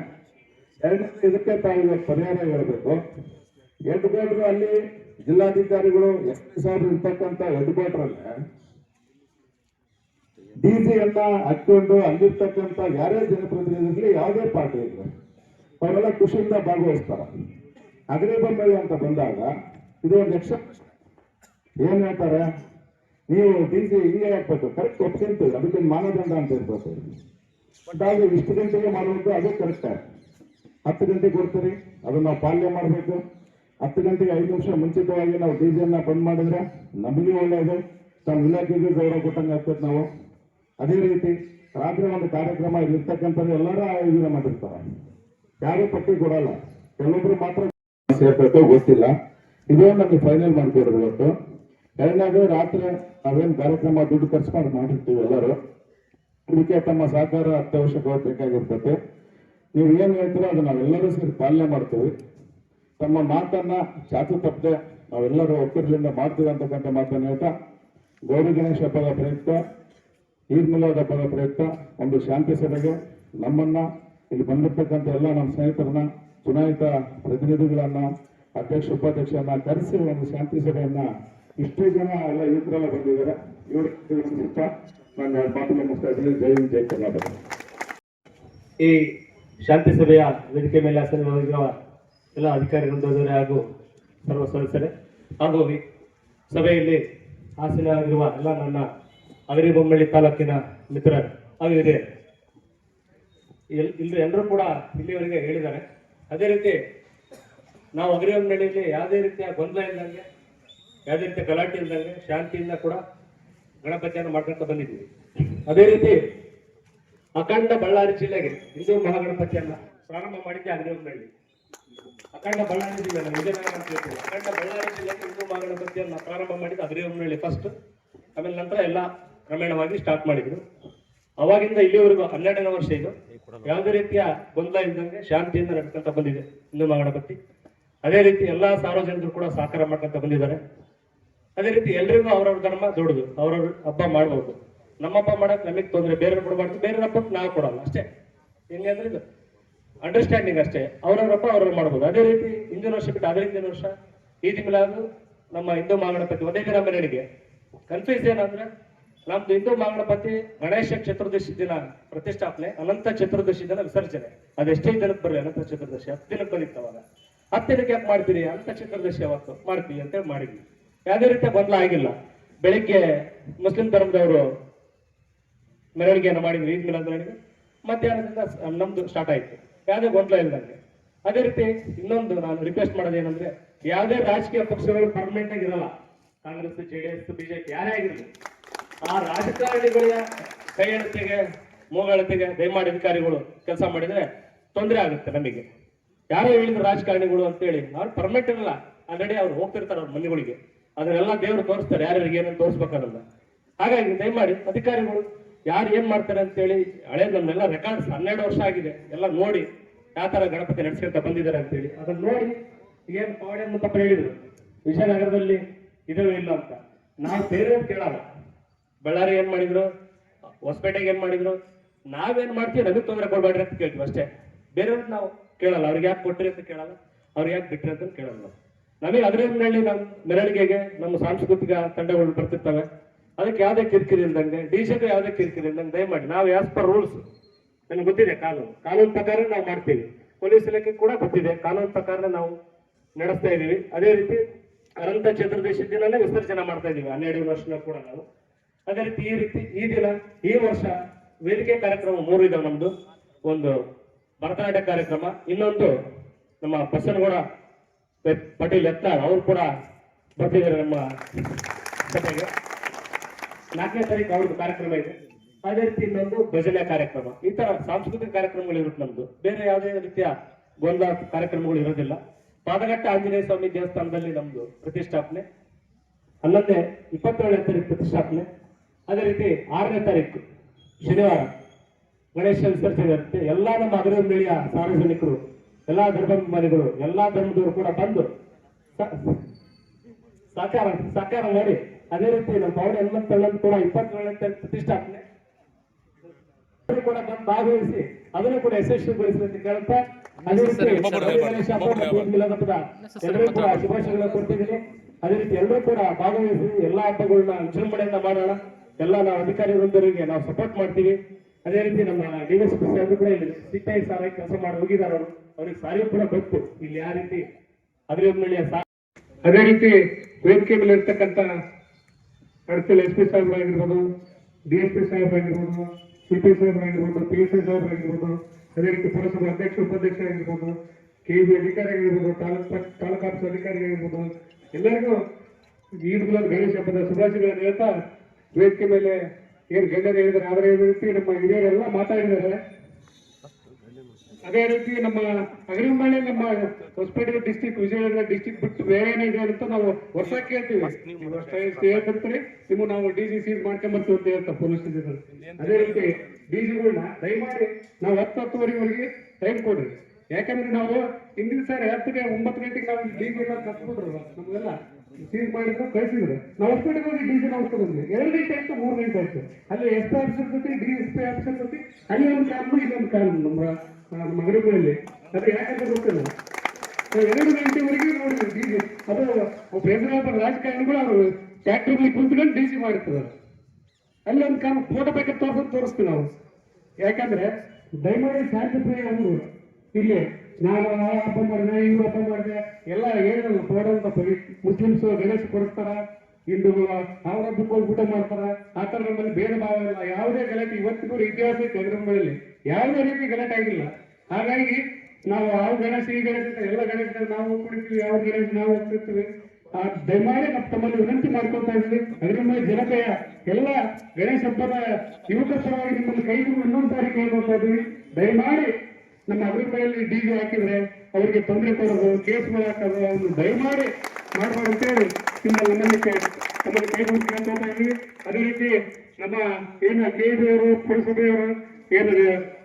ಎರಡನೇದು ಇದಕ್ಕೆ ತಾವು ಪರಿಹಾರ ಹೇಳಬೇಕು. ಕ್ವಾರ್ಟರ್ ಅಲ್ಲಿ ಜಿಲ್ಲಾಧಿಕಾರಿಗಳು ಎಸ್ ಪಿ ಸಾಹೇಬ್ ಇರ್ತಕ್ಕಂಥ ಹೆಡ್ ಕ್ವಾರ್ಟರ್ ಡಿಜಿಯನ್ನ ಹಾಕೊಂಡು ಅಲ್ಲಿರ್ತಕ್ಕಂಥ ಯಾರೇ ಜನಪ್ರತಿನಿಧಿಗಳು ಯಾವುದೇ ಪಾರ್ಟಿ ಇಲ್ಲ ಅವರೆಲ್ಲ ಖುಷಿಯಿಂದ ಭಾಗವಹಿಸ್ತಾರೆ. ಅಗ್ರಿಬೊಮ್ಮನಹಳ್ಳಿ ಅಂತ ಬಂದಾಗ ಇದು ಒಂದು ಪ್ರಶ್ನೆ ಏನ್ ಹೇಳ್ತಾರೆ? ನೀವು ಡಿ ಸಿ ಹಾಕ್ಬೇಕು ಕರೆಕ್ಟ್ ಎಕ್ಸೆಂಟ್ ಅದಕ್ಕೆ ಮಾನದಂಡ ಅಂತ ಇರ್ಬೋದು ಬಟ್ ಆದ್ರೆ ಇಷ್ಟು ಗಂಟೆಗೆ ಮಾಡಬೇಕು ಅದೇ ಕರೆಕ್ಟ್ ಹತ್ತು ಗಂಟೆಗೆ ಕೊಡ್ತೀರಿ ಅದನ್ನ ನಾವು ಪಾಲನೆ ಮಾಡಬೇಕು. ಹತ್ತು ಗಂಟೆಗೆ ಐದು ನಿಮಿಷ ಮುಂಚಿತವಾಗಿ ನಾವು ಡಿ ಜಿಯನ್ನ ಬಂದ್ ಮಾಡಿದ್ರೆ ನಮಗೂ ಒಳ್ಳೆಯದು ತಮ್ಮ ಇಲಾಖೆಗೆ ಗೌರವ ಕೊಟ್ಟಂಗೆ ಆಗ್ತದೆ ನಾವು. ಅದೇ ರೀತಿ, ರಾತ್ರಿ ಒಂದು ಕಾರ್ಯಕ್ರಮ ಇಲ್ಲಿರ್ತಕ್ಕಂಥದ್ದು ಎಲ್ಲರೂ ಆಯೋಜನೆ ಮಾಡಿರ್ತಾರೆ. ಯಾರೂ ಪಟ್ಟಿ ಕೊಡಲ್ಲ. ಕೆಲವೊಬ್ರು ಮಾತ್ರ ಸೇರ್ಬೇಕು ಗೊತ್ತಿಲ್ಲ. ಇದೇ ನಮಗೆ ಫೈನಲ್ ಇವತ್ತು. ಎರಡನೇದು ರಾತ್ರಿ ನಾವೇನು ಕಾರ್ಯಕ್ರಮ ದುಡ್ಡು ಖರ್ಚು ಮಾಡಿ ಮಾಡಿರ್ತೀವಿ ಎಲ್ಲರೂ. ಇದಕ್ಕೆ ತಮ್ಮ ಸಹಕಾರ ಅತ್ಯವಶ್ಯಕವಾಗಿ ಬೇಕಾಗಿರ್ತದೆ ನೀವು ಏನು ಹೇಳ್ತೀರೋ ಅದು ನಾವೆಲ್ಲರೂ ಸೇರಿ ಪಾಲನೆ ಮಾಡ್ತೀವಿ. ತಮ್ಮ ಮಾತನ್ನ ಚಾಚು ತಪ್ಪದೆ ನಾವೆಲ್ಲರೂ ಒಕ್ಕೂಟದಿಂದ ಮಾಡ್ತೀವಿ ಅಂತಕ್ಕಂಥ ಮಾತನ್ನು ಹೇಳ್ತಾ, ಗೌರಿ ಗಣೇಶ ಹಬ್ಬದ ಪ್ರಯುಕ್ತ, ಈದ್ ಮಿಲಾದ್ ಹಬ್ಬದ ಪ್ರಯುಕ್ತ, ಒಂದು ಶಾಂತಿ ಸಭೆಗೆ ನಮ್ಮನ್ನ ಇಲ್ಲಿ ಬಂದಿರ್ತಕ್ಕಂಥ ಎಲ್ಲ ನಮ್ಮ ಸ್ನೇಹಿತರನ್ನ, ಚುನಾಯಿತ ಪ್ರತಿನಿಧಿಗಳನ್ನ, ಅಧ್ಯಕ್ಷ, ಉಪಾಧ್ಯಕ್ಷರನ್ನ ಕರೆಸಿ ಒಂದು ಶಾಂತಿ ಸಭೆಯನ್ನ ಇಷ್ಟು ಜನ ಎಲ್ಲ ಯುವಕರೆಲ್ಲ ಬಂದಿದ್ದಾರೆ. ಇವರು ನಾನು ಮಾತನ್ನು ಮುಗಿಸ್ತಾ ಇದ್ದೀನಿ. ಜೈ ಕರ್ನಾಟಕ. ಈ ಶಾಂತಿ ಸಭೆಯ ವೇದಿಕೆ ಮೇಲೆ ಆಸನವಾಗಿರುವ ಎಲ್ಲ ಅಧಿಕಾರಿ ವೃಂದದವರೇ ಹಾಗೂ ಸರ್ವ ಸದಸ್ಯರೇ, ಹಾಗೂ ಸಭೆಯಲ್ಲಿ ಆಸೀನರಾಗಿರುವ ಎಲ್ಲ ನನ್ನ ಅಗರಿಬೊಮ್ಮಳ್ಳಿ ತಾಲೂಕಿನ ಮಿತ್ರರು ಹಾಗೂ ಇದೆ ಇಲ್ಲಿ ಎಲ್ಲರೂ ಕೂಡ ಇಲ್ಲಿವರೆಗೆ ಹೇಳಿದ್ದಾರೆ. ಅದೇ ರೀತಿ ನಾವು ಅಗರಿಬೊಮ್ಮಳ್ಳಿಯಲ್ಲಿ ಯಾವುದೇ ರೀತಿಯ ಗೊಂದಲ ಇಲ್ದಂಗೆ ಯಾವುದೇ ರೀತಿಯ ಗಲಾಟೆ ಇಲ್ಲದಂಗೆ ಶಾಂತಿಯಿಂದ ಕೂಡ ಗಣಪತಿಯನ್ನು ಮಾಡ್ಕೊಂತ ಬಂದಿದ್ದೀವಿ. ಅದೇ ರೀತಿ ಅಖಂಡ ಬಳ್ಳಾರಿ ಜಿಲ್ಲೆಗೆ ಹಿಂದೂ ಮಹಾಗಣಪತಿಯನ್ನ ಪ್ರಾರಂಭ ಮಾಡಿದ್ದೆ ಅಗ್ನಿಹೊನ್ನಳ್ಳಿ ಅಖಂಡ ಬಳ್ಳಾರಿ ಜಿಲ್ಲೆ ವಿಜಯನಗರ ಅಂತ ಹೇಳ್ತೀವಿ ಅಖಂಡ ಬಳ್ಳಾರಿ ಜಿಲ್ಲೆಗೆ ಹಿಂದೂ ಮಹಾಗಣಪತಿಯನ್ನ ಪ್ರಾರಂಭ ಮಾಡಿದ್ದು ಅಗ್ನಿಹೊನ್ನಳ್ಳಿ ಫಸ್ಟ್ ಆಮೇಲೆ ನಂತರ ಎಲ್ಲ ಕ್ರಮೇಣವಾಗಿ ಸ್ಟಾರ್ಟ್ ಮಾಡಿದ್ರು. ಅವಾಗಿಂದ ಇಲ್ಲಿವರೆಗೂ ಹನ್ನೆರಡನೇ ವರ್ಷ ಇದು. ಯಾವುದೇ ರೀತಿಯ ಗೊಂದಲ ಇಲ್ಲದಂಗೆ ಶಾಂತಿಯಿಂದ ನಡ್ಕೊಂತ ಬಂದಿದೆ ಹಿಂದೂ ಮಹಾಗಣಪತಿ. ಅದೇ ರೀತಿ ಎಲ್ಲಾ ಸಾರ್ವಜನಿಕರು ಕೂಡ ಸಹಕಾರ ಮಾಡ್ಕೊಂತ ಬಂದಿದ್ದಾರೆ. ಅದೇ ರೀತಿ ಎಲ್ರಿಗೂ ಅವ್ರವ್ರ ಧರ್ಮ ದೊಡ್ಡದು, ಅವ್ರವ್ರ ಹಬ್ಬ ನಮ್ಮ ಹಬ್ಬ ಮಾಡಕ್ ನಮಗ್ ತೊಂದರೆ ಬೇರೆ ಕೊಡಬಾರ್ದು ಬೇರೆ ಹಬ್ಬಕ್ಕೆ ನಾವು ಕೊಡಲ್ಲ, ಅಷ್ಟೇ. ಹೆಂಗೆ ಅಂದ್ರೆ ಇದು ಅಂಡರ್ಸ್ಟ್ಯಾಂಡಿಂಗ್ ಅಷ್ಟೇ. ಅವ್ರವ್ರ ಹಬ್ಬ ಅವ್ರವ್ರು ಮಾಡ್ಬೋದು. ಅದೇ ರೀತಿ ಹಿಂದಿನ ವರ್ಷ ಬಿಟ್ಟು ಅದೇ ವರ್ಷ? ಈ ತಿಂಗಳಾದ್ರು ನಮ್ಮ ಹಿಂದೂ ಮಹಾಗಣಪತಿ, ಒಂದೇ ದಿನ ಮೆರವಣಿಗೆ. ಕನ್ಫ್ಯೂಸ್ ಏನಂದ್ರೆ, ನಮ್ದು ಹಿಂದೂ ಮಹಾಗಣಪತಿ ಗಣೇಶ ಚತುರ್ದಶಿ ದಿನ ಪ್ರತಿಷ್ಠಾಪನೆ, ಅನಂತ ಚತುರ್ದಶಿ ದಿನ ವಿಸರ್ಜನೆ. ಅದೆಷ್ಟೇ ದಿನಕ್ಕೆ ಬರಲಿ, ಅನಂತ ಚತುರ್ದಶಿ, ಹತ್ತು ದಿನಕ್ಕೆ ಬಂದಿತ್ತು ಅವಾಗ ಹತ್ತು ದಿನಕ್ಕೆ ಯಾಕೆ ಮಾಡ್ತೀರಿ? ಅನಂತ ಚತುರ್ದಶಿ ಅವತ್ತು ಮಾಡ್ತೀವಿ ಅಂತೇಳಿ ಮಾಡಿದ್ವಿ. ಯಾವುದೇ ರೀತಿಯ ಬದಲ ಆಗಿಲ್ಲ. ಬೆಳಿಗ್ಗೆ ಮುಸ್ಲಿಂ ಧರ್ಮದವರು ಮೆರವಣಿಗೆಯನ್ನು ಮಾಡಿದ್ರು ಈದ್ ಮಿಲಾದ್ ಮೆರವಣಿಗೆ. ಮಧ್ಯಾಹ್ನದಿಂದ ನಮ್ದು ಸ್ಟಾರ್ಟ್ ಆಯ್ತು. ಯಾವುದೇ ಗೊಂದಲ ಇಲ್ಲದಂಗೆ ಅದೇ ರೀತಿ ಇನ್ನೊಂದು ನಾನು ರಿಕ್ವೆಸ್ಟ್ ಮಾಡೋದು ಏನಂದ್ರೆ, ಯಾವುದೇ ರಾಜಕೀಯ ಪಕ್ಷಗಳು ಪರ್ಮನೆಂಟ್ ಆಗಿ ಇರಲ್ಲ. ಕಾಂಗ್ರೆಸ್ ಜೆಡಿಎಸ್ ಬಿಜೆಪಿ ಯಾರೇ ಆಗಿರಲಿ. ಆ ರಾಜಕಾರಣಿಗಳ ಕೈಯಳತೆಗೆ ಮೂಗಳತೆಗೆ ದಯಮಾಡಿ ಅಧಿಕಾರಿಗಳು ಕೆಲಸ ಮಾಡಿದ್ರೆ ತೊಂದರೆ ಆಗುತ್ತೆ ನಮಗೆ. ಯಾರೋ ಹೇಳಿದ್ರು ರಾಜಕಾರಣಿಗಳು ಅಂತೇಳಿ ಅವ್ರು ಪರ್ಮನೆಂಟ್ ಇರಲ್ಲ ಆಲ್ರೆಡಿ ಅವ್ರು ಹೋಗ್ತಿರ್ತಾರೆ ಅವ್ರ ಮನೆಗಳಿಗೆ. ಅದನ್ನೆಲ್ಲ ದೇವರು ತೋರಿಸ್ತಾರೆ. ಯಾರ್ಯಾರಿಗೆ ಏನೇನು ತೋರಿಸ್ಬೇಕಾಗಲ್ಲ ಹಾಗಾಗಿ ದಯಮಾಡಿ ಅಧಿಕಾರಿಗಳು ಯಾರು ಏನ್ ಮಾಡ್ತಾರೆ ಅಂತೇಳಿ ಹಳೆ ನಮ್ಮೆಲ್ಲ ರೆಕಾರ್ಡ್ಸ್ ಹನ್ನೆರಡು ವರ್ಷ ಆಗಿದೆ. ಎಲ್ಲ ನೋಡಿ ಯಾವ ತರ ಗಣಪತಿ ನಡೆಸ್ಕೊಂತ ಬಂದಿದ್ದಾರೆ ಅಂತೇಳಿ. ಅದನ್ನ ನೋಡಿ ಏನ್ ಪವಾಡಿ ಅಂತ ಹೇಳಿದ್ರು. ವಿಜಯನಗರದಲ್ಲಿ ಇದೇ ಇಲ್ಲ ಅಂತ. ನಾವು ಬೇರೆ ಕೇಳಲ್ಲ ಬಳ್ಳಾರಿ ಏನ್ ಮಾಡಿದ್ರು? ಹೊಸಪೇಟೆಗೆ ಏನ್ ಮಾಡಿದ್ರು? ನಾವೇನ್ ಮಾಡ್ತೀವಿ? ನಮಗೆ ತೊಂದರೆ ಕೊಡ್ಬೇಡ್ರಿ ಅಂತ ಕೇಳ್ತೀವಿ ಅಷ್ಟೇ. ಬೇರೆಯವ್ರಿಗೆ ನಾವು ಕೇಳಲ್ಲ. ಅವ್ರಿಗೆ ಯಾಕೆ ಕೊಟ್ರಿ ಅಂತ ಕೇಳಲ್ಲ. ಅವ್ರಿಗೆ ಯಾಕೆ ಬಿಟ್ರಿ ಅಂತ ಕೇಳಲ್ಲ. ನಮಗೆ ಹೇಳಿ ನಮ್ಮ ಮೆರವಣಿಗೆಗೆ ನಮ್ಮ ಸಾಂಸ್ಕೃತಿಕ ತಂಡಗಳು ಬರ್ತಿರ್ತವೆ. ಅದಕ್ಕೆ ಯಾವುದೇ ಕಿರಿಕಿರಿ ಇಲ್ದಂಗೆ ಡಿಜೆಗೆ ಯಾವುದೇ ಕಿರಿಕಿರಿ ಇಲ್ದಂಗೆ ದಯಮಾಡಿ, ನಾವು ಆಸ್ ಪರ್ ರೂಲ್ಸ್ ನನಗೆ ಗೊತ್ತಿದೆ ಕಾನೂನು. ಕಾನೂನು ಪ್ರಕಾರ ನಾವು ಮಾಡ್ತೀವಿ. ಪೊಲೀಸ್ ಇಲಾಖೆ ಕೂಡ ಗೊತ್ತಿದೆ, ಕಾನೂನು ಪ್ರಕಾರ ನಾವು ನಡೆಸ್ತಾ ಇದೀವಿ ಅದೇ ರೀತಿ ಅನಂತ ಚತುರ್ದಶಿ ದಿನನೇ ವಿಸರ್ಜನೆ ಮಾಡ್ತಾ ಇದ್ದೀವಿ ಹನ್ನೆರಡು ವರ್ಷ ಕೂಡ ನಾವು. ಅದೇ ರೀತಿ ಈ ರೀತಿ ಈ ದಿನ, ಈ ವರ್ಷ ವೇದಿಕೆ ಕಾರ್ಯಕ್ರಮ ಮೂರು ಇದಾವೆ ನಮ್ದು. ಒಂದು ಭರತನಾಟ್ಯ ಕಾರ್ಯಕ್ರಮ, ಇನ್ನೊಂದು ನಮ್ಮ ಬಸನಗೌಡ ಪಾಟೀಲ್ ಎತ್ತಾಳ್ ಅವ್ರು ಕೂಡ ಬರ್ತಿದ್ದಾರೆ ನಮ್ಮ ಸಭೆಗೆ ನಾಲ್ಕನೇ ತಾರೀಕು ಅವ್ರದ್ದು ಕಾರ್ಯಕ್ರಮ ಇದೆ. ಅದೇ ರೀತಿ ಇನ್ನೊಂದು ಭಜನೆ ಕಾರ್ಯಕ್ರಮ. ಈ ತರ ಸಾಂಸ್ಕೃತಿಕ ಕಾರ್ಯಕ್ರಮಗಳು ಇರುತ್ತೆ ನಮ್ದು. ಬೇರೆ ಯಾವುದೇ ರೀತಿಯ ಗೊಂದಲ ಕಾರ್ಯಕ್ರಮಗಳು ಇರೋದಿಲ್ಲ. ಪಾದಘಟ್ಟ ಆಂಜನೇಯ ಸ್ವಾಮಿ ದೇವಸ್ಥಾನದಲ್ಲಿ ನಮ್ದು ಪ್ರತಿಷ್ಠಾಪನೆ. ಅಲ್ಲದೆ ಇಪ್ಪತ್ತೇಳನೇ ತಾರೀಕು ಪ್ರತಿಷ್ಠಾಪನೆ. ಅದೇ ರೀತಿ ಆರನೇ ತಾರೀಕು ಶನಿವಾರ. ಗಣೇಶ ವಿಸರ್ಜನೆ ಇರುತ್ತೆ. ಎಲ್ಲಾ ನಮ್ಮ ಅಗ್ರಮೇಳಿಯ ಸಾರ್ವಜನಿಕರು ಎಲ್ಲಾ ಧರ್ಮಾಭಿಮಾನಿಗಳು ಎಲ್ಲಾ ಧರ್ಮದವರು ಕೂಡ ಬಂದು ಸಾಕಾರ ಸಾಕಾರ ಮಾಡಿ ಅದೇ ರೀತಿ ನಮ್ಮ ಪೌಡಿ ಹನುಮಂತಣ್ಣನ್ ಕೂಡ ಇಪ್ಪತ್ತೇಳನೇ ಪ್ರತಿಷ್ಠಾಪನೆ ಕೂಡ ಬಂದು ಭಾಗವಹಿಸಿ ಅದನ್ನು ಕೂಡ ಯಶಸ್ವಿಗೊಳಿಸಲಿ ಅಂತ ಕೇಳ್ತಾ ಅದೇ ರೀತಿ ಗಣೇಶ ಹಬ್ಬದ ಎಲ್ಲರಿಗೂ ಕೂಡ ಶುಭಾಶಯಗಳನ್ನ ಕೊಡ್ತಿದ್ದೀನಿ ಅದೇ ರೀತಿ ಎಲ್ಲರೂ ಕೂಡ ಭಾಗವಹಿಸಿ ಎಲ್ಲಾ ಹಬ್ಬಗಳನ್ನ ವಿಜೃಂಭಣೆಯಿಂದ ಮಾಡೋಣ. ಎಲ್ಲ ನಾವು ಅಧಿಕಾರಿ ವೃಂದರಿಗೆ ನಾವು ಸಪೋರ್ಟ್ ಮಾಡ್ತೀವಿ. ಅದೇ ರೀತಿ ನಮ್ಮ ಡಿಎಸ್ಪಿ ಸಾಹೇಬರು ಕೂಡ ಇಲ್ಲಿ ಸಿಗ್ತಾ ಸಾರ ಕೆಲಸ ಮಾಡಿ ಹೋಗಿದ್ದಾರೆ ಅವರು. ಅವ್ರಿಗೆ ಸಾರಿ ಕೂಡ ಗೊತ್ತು ಇಲ್ಲಿ ಯಾವ ರೀತಿ ಅಗ್ರಿಮಳಿಯ ಸಾ ಅದೇ ರೀತಿ ವೇದಿಕೆ ಮೇಲೆ ಇರ್ತಕ್ಕಂಥ ಅಡಸಲ್ ಎಸ್ ಪಿ ಸಾಹೇಬರಾಗಿರ್ಬೋದು ಡಿ ಎಸ್ ಪಿ ಸಾಹೇಬರಾಗಿರ್ಬೋದು ಸಿ ಪಿ ಸಾಹೇಬರಾಗಿರ್ಬೋದು ಪಿ ಎಸ್ ಐ ಸಾಹೇಬರಾಗಿರ್ಬೋದು ಅದೇ ರೀತಿ ಪುರಸಭೆ ಅಧ್ಯಕ್ಷ, ಉಪಾಧ್ಯಕ್ಷ ಆಗಿರ್ಬೋದು ಕೆ ಬಿ ಅಧಿಕಾರಿ ಆಗಿರ್ಬೋದು, ತಾಲೂಕ್ ತಾಲೂಕು ಆಫೀಸ್ ಅಧಿಕಾರಿ ಆಗಿರ್ಬೋದು, ಎಲ್ಲರಿಗೂ ಈದ್ ಗುಲಾಬ್ ಗಣೇಶ ಹಬ್ಬದ ಶುಭಾಶಯಗಳನ್ನು ಹೇಳ್ತಾ ವೇದಿಕೆ ಮೇಲೆ ಏನ್ ಗಣ್ಯರು ಹೇಳಿದ್ರೆ ಆದರೆ ರೀತಿ ನಮ್ಮ ಹಿರಿಯರೆಲ್ಲ ಮಾತಾಡಿದ್ದಾರೆ. ಅದೇ ರೀತಿ ನಮ್ಮ ಅಗ್ರಿಮಳೆ ನಮ್ಮ ಹೊಸಪೇಟೆ ಡಿಸ್ಟಿಕ್ ವಿಜಯನಗರ ಡಿಸ್ಟಿಕ್ ಬಿಟ್ಟು ಬೇರೆ ಏನಿದೆ ಅಂತ ನಾವು ವರ್ಷ ಕೇಳ್ತೀವಿ. ವರ್ಷ ಹೇಳ್ತಿರ್ತೀರಿ ನೀವು ನಾವು ಡಿ ಜಿ ಸೀಸ್ ಮಾಡ್ಕೊಂಬರ್ತೀವಿ ಅಂತ ಹೇಳ್ತಾ ಪೊಲೀಸ್ ಅದೇ ರೀತಿ ಡಿ ಜಿಗಳನ್ನ ದಯಮಾಡಿ ನಾವು ಹತ್ತು ಹತ್ತುವರೆವರೆಗೆ ಟೈಮ್ ಕೊಡ್ರಿ. ಯಾಕಂದ್ರೆ ನಾವು ಹಿಂದಿನ ಸಾರಿ ಹತ್ತಿಗೆ ಒಂಬತ್ತು ಗಂಟೆಗೆ ನಾವು ಡಿ ಜಿ ಎಲ್ಲ ಕತ್ಬಿಟ್ರು ನಮ್ಗೆಲ್ಲ. ಸೀಸ್ ಮಾಡಿದ್ರು ಕಳಿಸಿದ್ರು. ನಾವು ಹೊಸಪೇಟೆಗೆ ಹೋಗಿ ಡಿ ಸಿ ನೋಡ್ಕೊಂಡು ಬಂದ್ವಿ. ಎರಡು ಗಂಟೆ ಆಯ್ತು ಮೂರು ಗಂಟೆ ಆಯ್ತು. ಅಲ್ಲಿ ಎಸ್ ಪಿ ಆಫೀಸರ್ ಜೊತೆ ಡಿ ಎಸ್ ಪಿ ಆಫೀಸರ್ ಜೊತೆ, ಅಲ್ಲಿ ಒಂದು ಕಾರಣು ಇದೊಂದು ಕ್ಯಾಂಪ್ ನಮ್ಮ ನಮ್ಮ ಮಗರುಗಳಲ್ಲಿ ಅದು ಯಾಕಂತ ಗೊತ್ತಿಲ್ಲ. ಎರಡು ಗಂಟೆವರೆಗೆ ನೋಡಿದ್ವಿ ಡಿ ಸಿ ಅದು ಒಬ್ಬ ರಾಜಕಾರಣಿಗಳು ಅವರು ಟ್ಯಾಕ್ಟ್ರಲ್ಲಿ ಕುಂತ್ಕೊಂಡು ಡಿ ಸಿ ಮಾಡಿರ್ತಾರೆ. ಅಲ್ಲಿ ಒಂದು ಕಾರಣ ಫೋಟೋ ಪ್ಯಾಕೆಟ್ ತೋರ್ಸೋದು ತೋರಿಸ್ತೀವಿ ನಾವು. ಯಾಕಂದ್ರೆ ದಯಮಾಡಿ ಶಾಂತಿ ಅವರು ಇಲ್ಲಿ. ನಾನು ಹಬ್ಬ ಮಾಡಿದೆ ಇವ್ರು ಹಬ್ಬ ಮಾಡಿದೆ ಎಲ್ಲ ಏನಿಲ್ಲ ಬರಿ ಮುಸ್ಲಿಮ್ಸ್ ಗಣೇಶ ಕೊಡಿಸ್ತಾರ ಹಿಂದೂಗಳು ಅವ್ರ ಹಬ್ಬಕ್ಕೆ ಊಟ ಮಾಡ್ತಾರ, ಆ ಥರ ನಮ್ಮಲ್ಲಿ ಭೇದ ಭಾವ ಇಲ್ಲ. ಯಾವುದೇ ಗಲಾಟೆ ಇವತ್ತಿಗೂ ಇತಿಹಾಸ ಐತೆ ಅಗ್ರಮಗಳಲ್ಲಿ ಯಾವುದೇ ರೀತಿ ಗಲಾಟೆ ಆಗಿಲ್ಲ. ಹಾಗಾಗಿ ನಾವು ಆ ಗಣೇಶ, ಈ ಗಣೇಶ ಎಲ್ಲ ಗಣೇಶ ನಾವು ಕುಡಿತೀವಿ ಯಾವ ಗಣೇಶ ನಾವು ಹೋಗ್ತಿರ್ತೀವಿ ಆ ದಯಮಾಡಿ ನಮ್ಮ ತಮ್ಮಲ್ಲಿ ವಿನಂತಿ ಮಾಡ್ಕೊತಾ ಇದ್ವಿ ಮೇಲೆ ಜನತೆಯ ಎಲ್ಲ ಗಣೇಶ ಹಬ್ಬದ ಯುವಕ ಪರವಾಗಿ ನಿಮ್ಮಲ್ಲಿ ಕೈ ಇನ್ನೊಂದು ತಾರೀಕು ಹೇಳ್ಕೊತಾ ಇದ್ವಿ ದಯಮಾಡಿ ನಮ್ಮ ಅಭಿಪ್ರಾಯದಲ್ಲಿ ಡಿ ಜಿ ಹಾಕಿದ್ರೆ ಅವರಿಗೆ ತೊಂದರೆ ಕೊಡೋದು ಕೇಸ್ ಹಾಕೋದು ಅವ್ರನ್ನ ದಯಮಾಡಿ ಮಾಡ್ಬಾರ್ದು ಅಂತೇಳಿ ನಿಮ್ಮ ನಮ್ಮಲ್ಲಿ ಕೈ- ನಮ್ಮಲ್ಲಿ ಕೈ ಮುಗಿದು ಅದೇ ರೀತಿ ನಮ್ಮ ಏನು ಕೆ ಅವರು ಪುರಸಭೆಯವರು ಏನು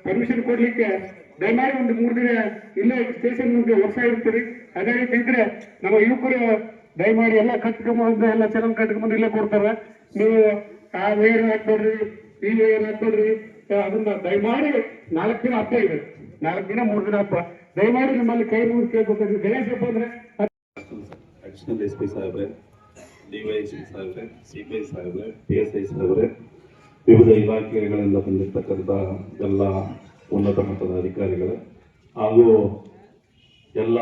ಪರ್ಮಿಷನ್ ಕೊಡ್ಲಿಕ್ಕೆ ದಯಮಾಡಿ ಒಂದು ಮೂರು ದಿನ ಇಲ್ಲೇ ಸ್ಟೇಷನ್ ಮುಂದೆ ವರ್ಷ ಇರ್ತೀರಿ. ಅದೇ ರೀತಿ ಇದ್ರೆ ನಮ್ಮ ಯುವಕರು ದಯಮಾಡಿ ಎಲ್ಲ ಕಟ್ಕೊಂಬಂದು ಎಲ್ಲ ಚೆನ್ನಾಗಿ ಕಟ್ಕೊಂಬಂದು ಇಲ್ಲೇ ಕೊಡ್ತಾರೆ. ನೀವು ಆ ವೇರ್ ಹಾಕ್ಬೇಡ್ರಿ, ಈ ವೇರ್ ಹಾಕ್ಬೇಡ್ರಿ ಅದನ್ನ ದಯಮಾಡಿ ನಾಲ್ಕು ದಿನ ಹಬ್ಬ ಇದೆ. ನಾಲ್ಕು ದಿನ, ಮೂರು ದಿನ ಹಬ್ಬ ದಯಮಾಡಿ ನಿಮ್ಮಲ್ಲಿ ಕೈ ಮುಗಿದು ಕೇಳ್ಬೇಕು ಗಣೇಶ ಹಬ್ಬ ಅಂದ್ರೆ ಅಡಿಷನಲ್ ಎಸ್ ಪಿ ಸಾಹೇಬ್ರೆ ಡಿವೈಎಸ್ಪಿ ಸಾಹೇಬ್ರೆ, ಸಿ ಪಿ ಐ ಸಾಹೇಬ್ರೆ ಪಿ ಎಸ್ ಐ ಸಾಹೇಬ್ರೆ, ವಿವಿಧ ಇಲಾಖೆಗಳಿಂದ ಬಂದಿರತಕ್ಕಂಥ ಎಲ್ಲ ಉನ್ನತ ಮಟ್ಟದ ಅಧಿಕಾರಿಗಳು ಹಾಗೂ ಎಲ್ಲ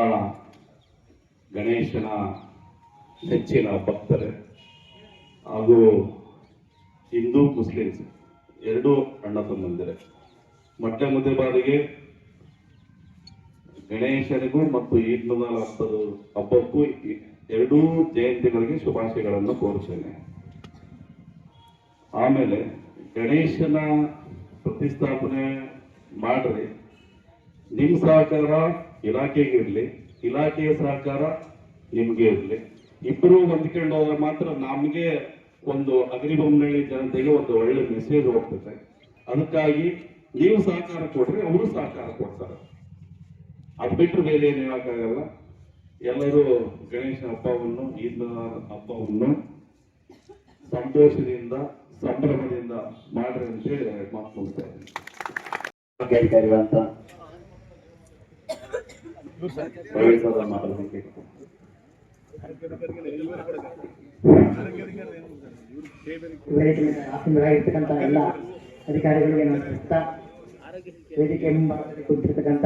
ಗಣೇಶನ ನೆಚ್ಚಿನ ಭಕ್ತರೆ ಹಾಗೂ ಹಿಂದೂ ಮುಸ್ಲಿಮ್ಸ್. ಎರಡೂ ಅಣ್ಣ ತಮ್ಮಂದಿರೇ. ಮೊಟ್ಟ ಮೊದಲ ಬಾರಿಗೆ ಗಣೇಶನಿಗೂ ಮತ್ತು ಮಿಲಾದ್ ಹಬ್ಬದ ಹಬ್ಬಕ್ಕೂ ಎರಡೂ ಜಯಂತಿಗಳಿಗೆ ಶುಭಾಶಯಗಳನ್ನು ಕೋರುತ್ತೇನೆ. ಆಮೇಲೆ ಗಣೇಶನ ಪ್ರತಿಷ್ಠಾಪನೆ ಮಾಡ್ರಿ. ನಿಮ್ಮ ಸಹಕಾರ ಇಲಾಖೆಗೆ ಇರಲಿ, ಇಲಾಖೆಯ ಸಹಕಾರ ನಿಮ್ಗೆ ಇರಲಿ. ಇಬ್ಬರು ಹೊಂದ್ಕೊಂಡು ಹೋದ್ರೆ ಮಾತ್ರ ನಮಗೆ ಒಂದು ಅಗ್ರಿಬೊಮ್ಮನಹಳ್ಳಿ ಜನತೆಗೆ ಒಂದು ಒಳ್ಳೆ ಮೆಸೇಜ್ ಹೋಗ್ತದೆ. ಅದಕ್ಕಾಗಿ ನೀವು ಸಹಕಾರ ಕೊಟ್ರೆ ಅವರು ಸಹಕಾರ ಕೊಡ್ತಾರೆ. ಅದು ಬಿಟ್ಟರೆ ಬೇರೆ ಏನು ಹೇಳಕ್ಕಾಗಲ್ಲ. ಎಲ್ಲರೂ ಗಣೇಶ ಹಬ್ಬವನ್ನು ಈದ್ ಹಬ್ಬವನ್ನು ಸಂತೋಷದಿಂದ, ಸಂಭ್ರಮದಿಂದ ಮಾಡ್ರಿ ಅಂತ ಹೇಳಿ ಇದ್ದೀನಿ. ಆಸೀನರಾಗಿರ್ತಕ್ಕಂಥ ಎಲ್ಲ ಅಧಿಕಾರಿಗಳಿಗೆ ನಮಸ್ಕರಿಸ್ತಾ, ವೇದಿಕೆ ಮುಂಭಾಗದಲ್ಲಿ ಕುಳಿತಿರ್ತಕ್ಕಂಥ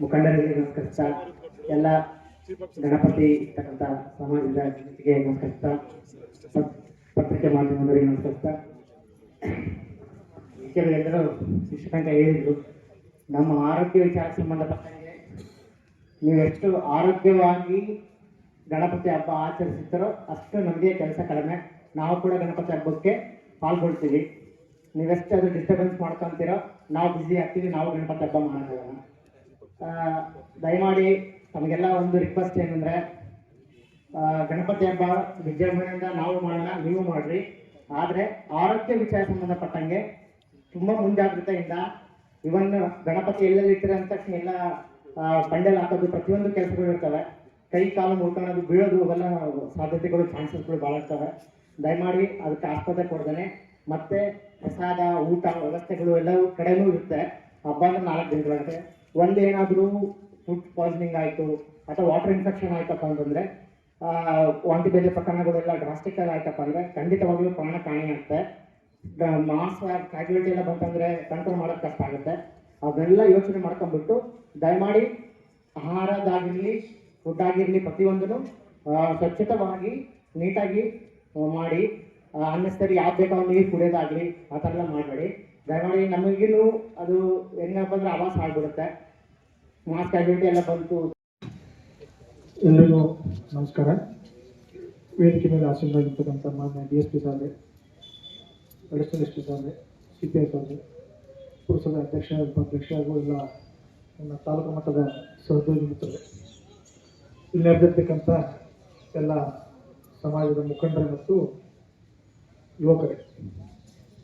ಮುಖಂಡರಿಗೆ ನಮಸ್ಕರಿಸ್ತಾ, ಎಲ್ಲ ಗಣಪತಿ ಇರ್ತಕ್ಕಂಥ ಸಮಾಜದ ಜನತೆಗೆ ನಮಸ್ಕರಿಸ್ತಾ, ಪತ್- ಪತ್ರಿಕೆ ಮಾಧ್ಯಮದವರಿಗೆ ನಮಸ್ಕರಿಸ್ತಾ. ವಿಷಯಗಳೆಲ್ಲರೂ ಶಿಕ್ಷಕಂತ ಹೇಳಿದ್ರು, ನಮ್ಮ ಆರೋಗ್ಯ ವಿಚಾರ ಸಂಬಂಧಪಟ್ಟಂಗೆ ನೀವೆಷ್ಟು ಆರೋಗ್ಯವಾಗಿ ಗಣಪತಿ ಹಬ್ಬ ಆಚರಿಸುತ್ತಾರೋ ಅಷ್ಟು ನಮಗೆ ಕೆಲಸ ಕಡಿಮೆ. ನಾವು ಕೂಡ ಗಣಪತಿ ಹಬ್ಬಕ್ಕೆ ಪಾಲ್ಗೊಳ್ತೀವಿ. ನೀವೆಷ್ಟೇ ಅದು ಡಿಸ್ಟರ್ಬೆನ್ಸ್ ಮಾಡ್ಕೊಂತೀರೋ, ನಾವು ಬ್ಯುಸಿ ಆಗ್ತೀವಿ, ನಾವು ಗಣಪತಿ ಹಬ್ಬ ಮಾಡೋಣ ದಯಮಾಡಿ ತಮಗೆಲ್ಲ ಒಂದು ರಿಕ್ವೆಸ್ಟ್ ಏನಂದ್ರೆ ಗಣಪತಿ ಹಬ್ಬ ವಿಜೃಂಭಣೆಯಿಂದ ನಾವು ಮಾಡೋಣ, ನೀವು ಮಾಡ್ರಿ. ಆದರೆ ಆರೋಗ್ಯ ವಿಚಾರ ಸಂಬಂಧಪಟ್ಟಂಗೆ ತುಂಬ ಮುಂಜಾಗ್ರತೆಯಿಂದ ಇವನ್ ಗಣಪತಿ ಎಲ್ಲೆಲ್ಲಿ ಇಟ್ಟಿರೋ ಅಂತ ತಕ್ಷಣ ಎಲ್ಲ ಬಂಡೆಲ್ ಹಾಕೋದು, ಪ್ರತಿಯೊಂದು ಕೆಲಸಗಳು ಇರ್ತವೆ. ಕೈ, ಕಾಲು ಮುಳ್ಕೊಳ್ಳೋದು ಬೀಳೋದು ಅವೆಲ್ಲ ಸಾಧ್ಯತೆಗಳು ಚಾನ್ಸಸ್ಗಳು ಭಾಳ ಇರ್ತವೆ. ದಯಮಾಡಿ ಅದಕ್ಕೆ ಆಸ್ಪತ್ರೆ ಕೊಡ್ದೇನೆ ಮತ್ತೆ ಪ್ರಸಾದ, ಊಟ, ವ್ಯವಸ್ಥೆಗಳು ಎಲ್ಲವೂ ಕಡೆನೂ ಇರುತ್ತೆ. ಹಬ್ಬ ಅಂದ್ರೆ ನಾಲ್ಕು ದಿನಗಳಂತೆ ಒಂದೇನಾದರೂ ಫುಡ್ ಪಾಯ್ಸನಿಂಗ್ ಆಯಿತು ಅಥವಾ ವಾಟರ್ ಇನ್ಫೆಕ್ಷನ್ ಆಯ್ತಪ್ಪ ಅಂತಂದ್ರೆ ವಾಂತಿ ಬೇರೆ ಪ್ರಕರಣಗಳೆಲ್ಲ ಡ್ರಾಸ್ಟಿಕ್ ಆಗಿ ಆಯ್ತಪ್ಪ ಅಂದ್ರೆ ಖಂಡಿತವಾಗ್ಲೂ ಪ್ರಾಣ ಕಾಣಿಯಾಗುತ್ತೆ ಮಾಸ್ ಕ್ಯಾಜುಲಿಟಿ ಎಲ್ಲ ಬಂತಂದ್ರೆ ಕಂಟ್ರೋಲ್ ಮಾಡೋದು ಕಷ್ಟ ಆಗುತ್ತೆ. ಅದನ್ನೆಲ್ಲ ಯೋಚನೆ ಮಾಡ್ಕೊಂಡ್ಬಿಟ್ಟು ದಯಮಾಡಿ ಆಹಾರದಾಗಿರಲಿ ಫುಡ್ ಆಗಿರಲಿ ಪ್ರತಿಯೊಂದನ್ನು ಸ್ವಚ್ಛತವಾಗಿ, ನೀಟಾಗಿ ಮಾಡಿ ಅನ್ನೆಸ್ತರಿ ಯಾವ್ದು ಬೇಕೋ ನೀರು ಕುಡಿಯೋದಾಗಲಿ, ಆ ಥರ ಎಲ್ಲ ಮಾಡಬೇಡಿ. ದಯಮಾಡಿ ನಮಗೇನು ಅದು ಹೆಂಗಪ್ಪ ಅಂದ್ರೆ ಆವಾಸ ಆಗಿಬಿಡುತ್ತೆ. ಮಾಸ್ಕ್ ಆಗಿಬಿಟ್ಟು ಎಲ್ಲ ಬಂತು. ಎಲ್ರಿಗೂ ನಮಸ್ಕಾರ. ವೇದಿಕೆ ಮೇಲೆ ಆಸೀನರಾಗಿರ್ತಕ್ಕಂಥ ಮಾನ್ಯ ಡಿ ಎಸ್ ಪಿ ಸಾಲೆ ಅಡಿಷನಲ್ ಎಸ್ ಪಿ ಸಾಲೆ ಸಿ ಸಾಹೇಬ್ರೆ, ಪುರಸಭೆ ಅಧ್ಯಕ್ಷ, ಉಪಾಧ್ಯಕ್ಷ ಹಾಗೂ ಎಲ್ಲ ನನ್ನ ತಾಲೂಕು ಮಟ್ಟದ ಸಹೋದ್ಯೋಗಿ ಮಿತ್ರರು, ಇಲ್ಲಿ ನಡೆದಿರ್ತಕ್ಕಂಥ ಎಲ್ಲ ಸಮಾಜದ ಮುಖಂಡರು ಮತ್ತು ಯುವಕರೇ.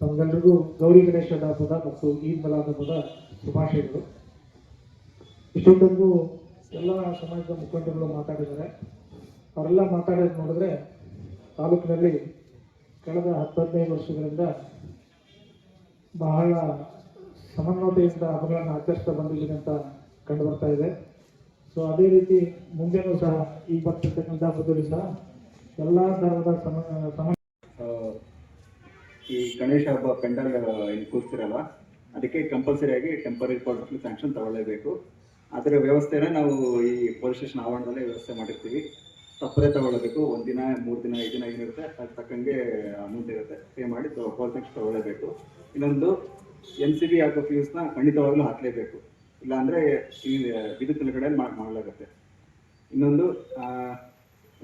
ನಮಗೆಲ್ಲರಿಗೂ ಗೌರಿ ಗಣೇಶ ಹಬ್ಬದ ಮತ್ತು ಈದ್ ಮಲಾ ಹಬ್ಬದ ಶುಭಾಶಯಗಳು. ಇಷ್ಟೊಂದೊಂದು ಎಲ್ಲ ಸಮಾಜದ ಮುಖಂಡರುಗಳು ಮಾತಾಡಿದ್ದಾರೆ. ಅವರೆಲ್ಲ ಮಾತಾಡೋದು ನೋಡಿದ್ರೆ ತಾಲೂಕಿನಲ್ಲಿ ಕಳೆದ ಹತ್ತು ಹದಿನೈದು ವರ್ಷಗಳಿಂದ ಬಹಳ ಸಮನ್ವಯತೆಯಿಂದ ಹಬ್ಬಗಳನ್ನು ಆಚರಿಸ್ತಾ ಬಂದಿದ್ದೀನಿ ಅಂತ ಕಂಡು ಬರ್ತಾ ಇದೆ. ಸೊ ಅದೇ ರೀತಿ ಮುಂದೆನೂ ಸಹ ಈ ಬರ್ತಕ್ಕಂಥ ಹಬ್ಬದಲ್ಲಿ ಸಹ ಎಲ್ಲ ಥರದ ಸಮ ಸಮ ಈ ಗಣೇಶ ಹಬ್ಬ ಪೆಂಡಲ್ ಕೂರ್ತಿರಲ್ಲ ಅದಕ್ಕೆ ಕಂಪಲ್ಸರಿ ಆಗಿ ಟೆಂಪರರಿ ಪ್ರಾಡಕ್ಟ್ ಸ್ಯಾಂಕ್ಷನ್ ತಗೊಳ್ಳೇಬೇಕು. ಅದರ ವ್ಯವಸ್ಥೆನ ನಾವು ಈ ಪೊಲೀಸ್ ಸ್ಟೇಷನ್ ಆವರಣದಲ್ಲೇ ವ್ಯವಸ್ಥೆ ಮಾಡಿರ್ತೀವಿ. ತಪ್ಪದೇ ತಗೊಳ್ಳಬೇಕು. ಒಂದಿನ ಮೂರು ದಿನ, ಐದು ದಿನ ಏನಿರುತ್ತೆ ಅದಕ್ಕೆ ತಕ್ಕಂಗೆ ಅಮೌಂಟ್ ಇರುತ್ತೆ. ಪೇ ಮಾಡಿ ಪೊಲೀಸ್ ಸ್ಟೇಷನ್ ತಗೊಳ್ಳೇಬೇಕು. ಇನ್ನೊಂದು ಎನ್ ಸಿ ಬಿ ಹಾಕೋ ಫ್ಯೂಸ್ನ ಖಂಡಿತವಾಗ್ಲೂ ಹಾಕಲೇಬೇಕು. ಇಲ್ಲಾಂದರೆ ಈ ವಿದ್ಯುತ್ ನಿಲುಗಡೆ ಮಾಡಲಾಗುತ್ತೆ. ಇನ್ನೊಂದು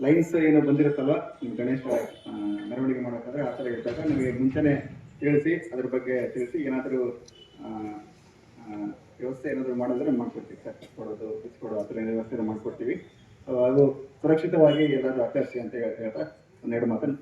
ಲೈನ್ಸ್ ಏನೋ ಬಂದಿರುತ್ತಲ್ವ? ನಿಮ್ಮ ಗಣೇಶ ಮೆರವಣಿಗೆ ಮಾಡೋಕ್ಕಾದ್ರೆ ಆ ಥರ ಇದ್ದಾಗ ನಿಮಗೆ ಮುಂಚೆನೆ ತಿಳಿಸಿ, ಅದ್ರ ಬಗ್ಗೆ ತಿಳಿಸಿ ಏನಾದರೂ ವ್ಯವಸ್ಥೆ ಏನಾದರೂ ಮಾಡಿದ್ರೆ ಮಾಡ್ಕೊಡ್ತೀವಿ ಸರ್. ಕೊಡೋದು ಕೊಡೋದು ಆ ಥರ ಏನೋ ವ್ಯವಸ್ಥೆ ಮಾಡ್ಕೊಡ್ತೀವಿ. ಅದು ಸುರಕ್ಷಿತವಾಗಿ ಎಲ್ಲರೂ ಆಚರಿಸಿ ಅಂತ ಹೇಳ್ತಾ, ಒಂದೆರಡು ಮಾತನ್ನು